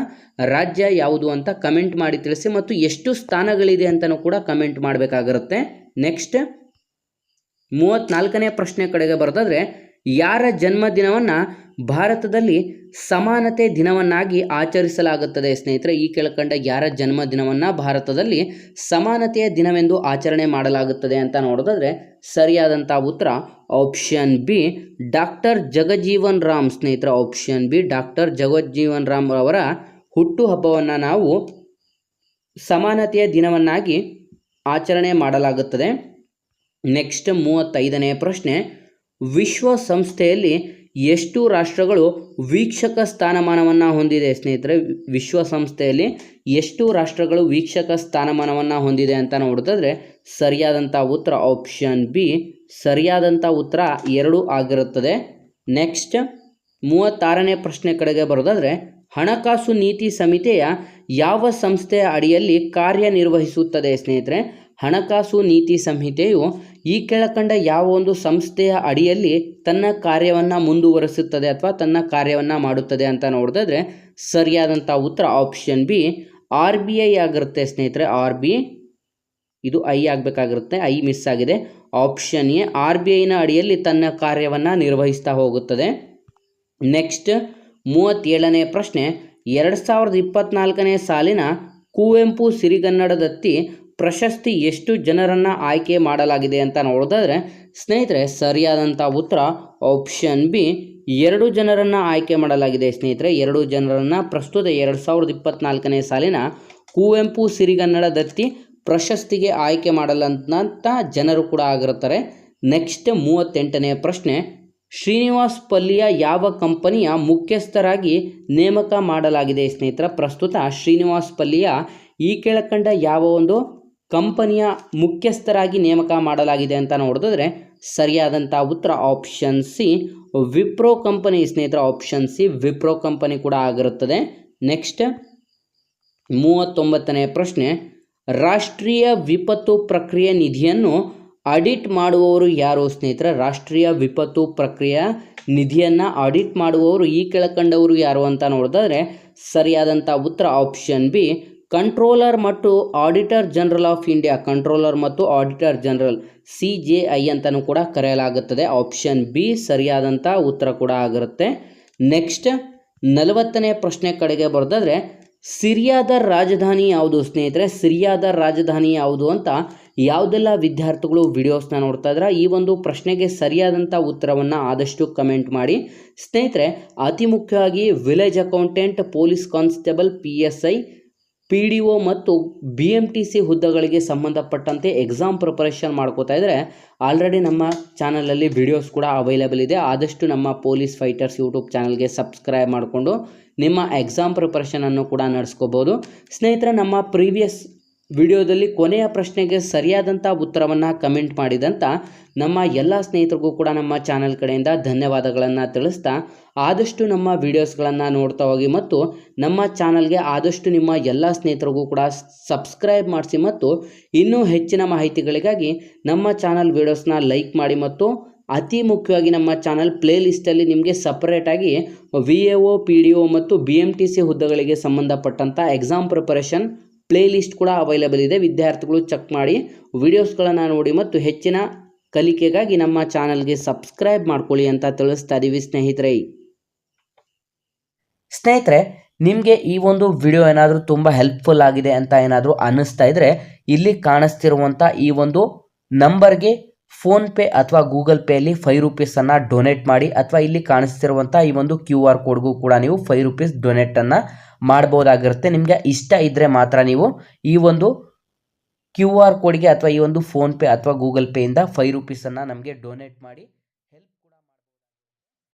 ರಾಜ್ಯ ಯಾವುದು ಅಂತ ಕಮೆಂಟ್ ಮಾಡಿ ತಿಳಿಸಿ ಮತ್ತು ಎಷ್ಟು ಸ್ಥಾನಗಳಿದೆ ಅಂತಲೂ ಕೂಡ ಕಮೆಂಟ್ ಮಾಡಬೇಕಾಗಿರುತ್ತೆ. ನೆಕ್ಸ್ಟ್ ಮೂವತ್ತ್ನಾಲ್ಕನೇ ಪ್ರಶ್ನೆ ಕಡೆಗೆ ಬರೆದಾದ್ರೆ, ಯಾರ ಜನ್ಮದಿನವನ್ನು ಭಾರತದಲ್ಲಿ ಸಮಾನತೆ ದಿನವನ್ನಾಗಿ ಆಚರಿಸಲಾಗುತ್ತದೆ ಸ್ನೇಹಿತರೆ? ಈ ಕೆಳಕಂಡ ಯಾರ ಜನ್ಮದಿನವನ್ನು ಭಾರತದಲ್ಲಿ ಸಮಾನತೆಯ ದಿನವೆಂದು ಆಚರಣೆ ಮಾಡಲಾಗುತ್ತದೆ ಅಂತ ನೋಡೋದಾದರೆ, ಸರಿಯಾದಂಥ ಉತ್ತರ option B, doctor Jagjivan Ram ಸ್ನೇಹಿತರ. Option B, doctor Jagjivan Ram ಅವರ ಹುಟ್ಟುಹಬ್ಬವನ್ನು ನಾವು ಸಮಾನತೆಯ ದಿನವನ್ನಾಗಿ ಆಚರಣೆ ಮಾಡಲಾಗುತ್ತದೆ. ನೆಕ್ಸ್ಟ್ ಮೂವತ್ತೈದನೇ ಪ್ರಶ್ನೆ, ವಿಶ್ವಸಂಸ್ಥೆಯಲ್ಲಿ ಎಷ್ಟು ರಾಷ್ಟ್ರಗಳು ವೀಕ್ಷಕ ಸ್ಥಾನಮಾನವನ್ನು ಹೊಂದಿದೆ? ಸ್ನೇಹಿತರೆ, ವಿಶ್ವಸಂಸ್ಥೆಯಲ್ಲಿ ಎಷ್ಟು ರಾಷ್ಟ್ರಗಳು ವೀಕ್ಷಕ ಸ್ಥಾನಮಾನವನ್ನು ಹೊಂದಿದೆ ಅಂತ ನೋಡಿದ್ರೆ ಸರಿಯಾದಂಥ ಉತ್ತರ ಆಪ್ಷನ್ ಬಿ ಸರಿಯಾದಂಥ ಉತ್ತರ ಎರಡು ಆಗಿರುತ್ತದೆ. ನೆಕ್ಸ್ಟ್ ಮೂವತ್ತಾರನೇ ಪ್ರಶ್ನೆ ಕಡೆಗೆ ಬರೋದಾದರೆ, ಹಣಕಾಸು ನೀತಿ ಸಮಿತಿಯ ಯಾವ ಸಂಸ್ಥೆಯ ಅಡಿಯಲ್ಲಿ ಕಾರ್ಯನಿರ್ವಹಿಸುತ್ತದೆ? ಸ್ನೇಹಿತರೆ ಹಣಕಾಸು ನೀತಿ ಸಂಹಿತೆಯು ಈ ಕೆಳಕಂಡ ಯಾವ ಒಂದು ಸಂಸ್ಥೆಯ ಅಡಿಯಲ್ಲಿ ತನ್ನ ಕಾರ್ಯವನ್ನು ಮುಂದುವರಿಸುತ್ತದೆ ಅಥವಾ ತನ್ನ ಕಾರ್ಯವನ್ನು ಮಾಡುತ್ತದೆ ಅಂತ ನೋಡಿದ್ರೆ ಸರಿಯಾದಂಥ ಉತ್ತರ option B R B I ಆಗಿರುತ್ತೆ ಸ್ನೇಹಿತರೆ ಆರ್ ಬಿ ಇದು ಐ ಆಗಬೇಕಾಗಿರುತ್ತೆ ಐ ಮಿಸ್ ಆಗಿದೆ. ಆಪ್ಷನ್ ಎ ಆರ್ ಬಿ ಐನ ಅಡಿಯಲ್ಲಿ ತನ್ನ ಕಾರ್ಯವನ್ನು ನಿರ್ವಹಿಸ್ತಾ ಹೋಗುತ್ತದೆ. ನೆಕ್ಸ್ಟ್ ಮೂವತ್ತೇಳನೇ ಪ್ರಶ್ನೆ. ಎರಡು ಸಾವಿರದ ಇಪ್ಪತ್ನಾಲ್ಕನೇ ಸಾಲಿನ ಕುವೆಂಪು ಸಿರಿಗನ್ನಡದತ್ತಿ ಪ್ರಶಸ್ತಿ ಎಷ್ಟು ಜನರನ್ನು ಆಯ್ಕೆ ಮಾಡಲಾಗಿದೆ ಅಂತ ನೋಡೋದಾದರೆ, ಸ್ನೇಹಿತರೆ ಸರಿಯಾದಂಥ ಉತ್ತರ ಆಪ್ಷನ್ ಬಿ ಎರಡು ಜನರನ್ನು ಆಯ್ಕೆ ಮಾಡಲಾಗಿದೆ ಸ್ನೇಹಿತರೆ. ಎರಡು ಜನರನ್ನು ಪ್ರಸ್ತುತ ಎರಡು ಸಾವಿರದ ಇಪ್ಪತ್ತ್ನಾಲ್ಕನೇ ಸಾಲಿನ ಕುವೆಂಪು ಸಿರಿಗನ್ನಡ ದತ್ತಿ ಪ್ರಶಸ್ತಿಗೆ ಆಯ್ಕೆ ಮಾಡಲಂತ ಜನರು ಕೂಡ ಆಗಿರುತ್ತಾರೆ. ನೆಕ್ಸ್ಟ್ ಮೂವತ್ತೆಂಟನೇ ಪ್ರಶ್ನೆ. ಶ್ರೀನಿವಾಸ್ ಪಲ್ಲಿಯ ಯಾವ ಕಂಪನಿಯ ಮುಖ್ಯಸ್ಥರಾಗಿ ನೇಮಕ ಮಾಡಲಾಗಿದೆ ಸ್ನೇಹಿತರ? ಪ್ರಸ್ತುತ ಶ್ರೀನಿವಾಸ್ ಪಲ್ಲಿಯ ಈ ಕೆಳಕಂಡ ಯಾವ ಒಂದು ಕಂಪನಿಯ ಮುಖ್ಯಸ್ಥರಾಗಿ ನೇಮಕ ಮಾಡಲಾಗಿದೆ ಅಂತ ನೋಡಿದ್ರೆ ಸರಿಯಾದಂಥ ಉತ್ತರ ಆಪ್ಷನ್ ಸಿ ವಿಪ್ರೋ ಕಂಪನಿ ಸ್ನೇಹಿತರ ಆಪ್ಷನ್ ಸಿ ವಿಪ್ರೋ ಕಂಪನಿ ಕೂಡ ಆಗಿರುತ್ತದೆ. ನೆಕ್ಸ್ಟ್ ಮೂವತ್ತೊಂಬತ್ತನೇ ಪ್ರಶ್ನೆ, ರಾಷ್ಟ್ರೀಯ ವಿಪತ್ತು ಪ್ರಕ್ರಿಯೆ ನಿಧಿಯನ್ನು ಆಡಿಟ್ ಮಾಡುವವರು ಯಾರು ಸ್ನೇಹಿತರೆ? ರಾಷ್ಟ್ರೀಯ ವಿಪತ್ತು ಪ್ರಕ್ರಿಯೆ ನಿಧಿಯನ್ನು ಆಡಿಟ್ ಮಾಡುವವರು ಈ ಕೆಳಕಂಡವರು ಯಾರು ಅಂತ ನೋಡಿದ್ರೆ ಸರಿಯಾದಂಥ ಉತ್ತರ ಆಪ್ಷನ್ ಬಿ ಕಂಟ್ರೋಲರ್ ಮತ್ತು auditor general of India, controller ಮತ್ತು auditor general C J I ಅಂತಲೂ ಕೂಡ ಕರೆಯಲಾಗುತ್ತದೆ. ಆಪ್ಷನ್ ಬಿ ಸರಿಯಾದಂಥ ಉತ್ತರ ಕೂಡ ಆಗಿರುತ್ತೆ. ನೆಕ್ಸ್ಟ್, ನಲವತ್ತನೇ ಪ್ರಶ್ನೆ ಕಡೆಗೆ ಬರೆದಾದ್ರೆ, ಸಿರಿಯಾದ ರಾಜಧಾನಿ ಯಾವುದು ಸ್ನೇಹಿತರೆ? ಸಿರಿಯಾದ ರಾಜಧಾನಿ ಯಾವುದು ಅಂತ ಯಾವುದೆಲ್ಲ ವಿದ್ಯಾರ್ಥಿಗಳು ವಿಡಿಯೋಸ್ನ ನೋಡ್ತಾ ಇದ್ರೆ, ಈ ಒಂದು ಪ್ರಶ್ನೆಗೆ ಸರಿಯಾದಂಥ ಉತ್ತರವನ್ನು ಆದಷ್ಟು ಕಮೆಂಟ್ ಮಾಡಿ. ಸ್ನೇಹಿತರೆ ಅತಿ ಮುಖ್ಯವಾಗಿ village accountant, police constable, P S I P D O ಮತ್ತು ಬಿ ಎಂ ಟಿ ಸಿ ಹುದ್ದೆಗಳಿಗೆ ಸಂಬಂಧಪಟ್ಟಂತೆ ಎಕ್ಸಾಮ್ ಪ್ರಿಪರೇಷನ್ ಮಾಡ್ಕೋತಾ ಇದ್ದರೆ ಆಲ್ರೆಡಿ ನಮ್ಮ ಚಾನಲಲ್ಲಿ ವಿಡಿಯೋಸ್ ಕೂಡ ಅವೈಲೇಬಲ್ ಇದೆ. ಆದಷ್ಟು ನಮ್ಮ ಪೊಲೀಸ್ ಫೈಟರ್ಸ್ ಯೂಟ್ಯೂಬ್ ಚಾನಲ್ಗೆ ಸಬ್ಸ್ಕ್ರೈಬ್ ಮಾಡಿಕೊಂಡು ನಿಮ್ಮ ಎಕ್ಸಾಮ್ ಪ್ರಿಪರೇಷನನ್ನು ಕೂಡ ನಡೆಸ್ಕೋಬೋದು. ಸ್ನೇಹಿತರೆ, ನಮ್ಮ ಪ್ರೀವಿಯಸ್ ವಿಡಿಯೋದಲ್ಲಿ ಕೊನೆಯ ಪ್ರಶ್ನೆಗೆ ಸರಿಯಾದಂಥ ಉತ್ತರವನ್ನು ಕಮೆಂಟ್ ಮಾಡಿದಂಥ ನಮ್ಮ ಎಲ್ಲ ಸ್ನೇಹಿತರಿಗೂ ಕೂಡ ನಮ್ಮ ಚಾನಲ್ ಕಡೆಯಿಂದ ಧನ್ಯವಾದಗಳನ್ನು ತಿಳಿಸ್ತಾ ಆದಷ್ಟು ನಮ್ಮ ವಿಡಿಯೋಸ್ಗಳನ್ನು ನೋಡ್ತಾ ಹೋಗಿ ಮತ್ತು ನಮ್ಮ ಚಾನಲ್ಗೆ ಆದಷ್ಟು ನಿಮ್ಮ ಎಲ್ಲ ಸ್ನೇಹಿತರಿಗೂ ಕೂಡ ಸಬ್ಸ್ಕ್ರೈಬ್ ಮಾಡಿಸಿ ಮತ್ತು ಇನ್ನೂ ಹೆಚ್ಚಿನ ಮಾಹಿತಿಗಳಿಗಾಗಿ ನಮ್ಮ ಚಾನಲ್ ವಿಡಿಯೋಸ್ನ ಲೈಕ್ ಮಾಡಿ ಮತ್ತು ಅತಿ ಮುಖ್ಯವಾಗಿ ನಮ್ಮ ಚಾನಲ್ ಪ್ಲೇ ಲಿಸ್ಟಲ್ಲಿ ನಿಮಗೆ ಸಪ್ರೇಟಾಗಿ V A O P D O ಮತ್ತು ಬಿ ಎಂ ಟಿ ಸಿ ಹುದ್ದೆಗಳಿಗೆ ಸಂಬಂಧಪಟ್ಟಂಥ ಎಕ್ಸಾಮ್ ಪ್ರಿಪರೇಷನ್ ಪ್ಲೇ ಲಿಸ್ಟ್ ಕೂಡ ಅವೈಲೇಬಲ್ ಇದೆ. ವಿದ್ಯಾರ್ಥಿಗಳು ಚೆಕ್ ಮಾಡಿ ವಿಡಿಯೋಸ್ಗಳನ್ನು ನೋಡಿ ಮತ್ತು ಹೆಚ್ಚಿನ ಕಲಿಕೆಗಾಗಿ ನಮ್ಮ ಚಾನಲ್ಗೆ ಸಬ್ಸ್ಕ್ರೈಬ್ ಮಾಡ್ಕೊಳ್ಳಿ ಅಂತ ತಿಳಿಸ್ತಾ ಇದ್ದೀವಿ ಸ್ನೇಹಿತರೆ. ಸ್ನೇಹಿತರೆ, ನಿಮಗೆ ಈ ಒಂದು ವಿಡಿಯೋ ಏನಾದರೂ ತುಂಬ ಹೆಲ್ಪ್ಫುಲ್ ಆಗಿದೆ ಅಂತ ಏನಾದರೂ ಅನ್ನಿಸ್ತಾ ಇದ್ದರೆ ಇಲ್ಲಿ ಕಾಣಿಸ್ತಿರುವಂಥ ಈ ಒಂದು ನಂಬರ್ಗೆ ಫೋನ್ಪೇ ಅಥವಾ ಗೂಗಲ್ ಪೇಯಲ್ಲಿ ಫೈವ್ ರುಪೀಸನ್ನು ಡೊನೇಟ್ ಮಾಡಿ ಅಥವಾ ಇಲ್ಲಿ ಕಾಣಿಸ್ತಿರುವಂಥ ಈ ಒಂದು ಕ್ಯೂ ಆರ್ ಕೋಡ್ಗೂ ಕೂಡ ನೀವು ಫೈವ್ ರುಪೀಸ್ ಡೊನೇಟನ್ನು ಮಾಡ್ಬೋದಾಗಿರುತ್ತೆ. ನಿಮಗೆ ಇಷ್ಟ ಇದ್ದರೆ ಮಾತ್ರ ನೀವು ಈ ಒಂದು ಕ್ಯೂ ಆರ್ ಕೋಡ್ಗೆ ಅಥವಾ ಈ ಒಂದು ಫೋನ್ಪೇ ಅಥವಾ ಗೂಗಲ್ ಪೇಯಿಂದ ಫೈವ್ ರುಪೀಸನ್ನು ನಮಗೆ ಡೊನೇಟ್ ಮಾಡಿ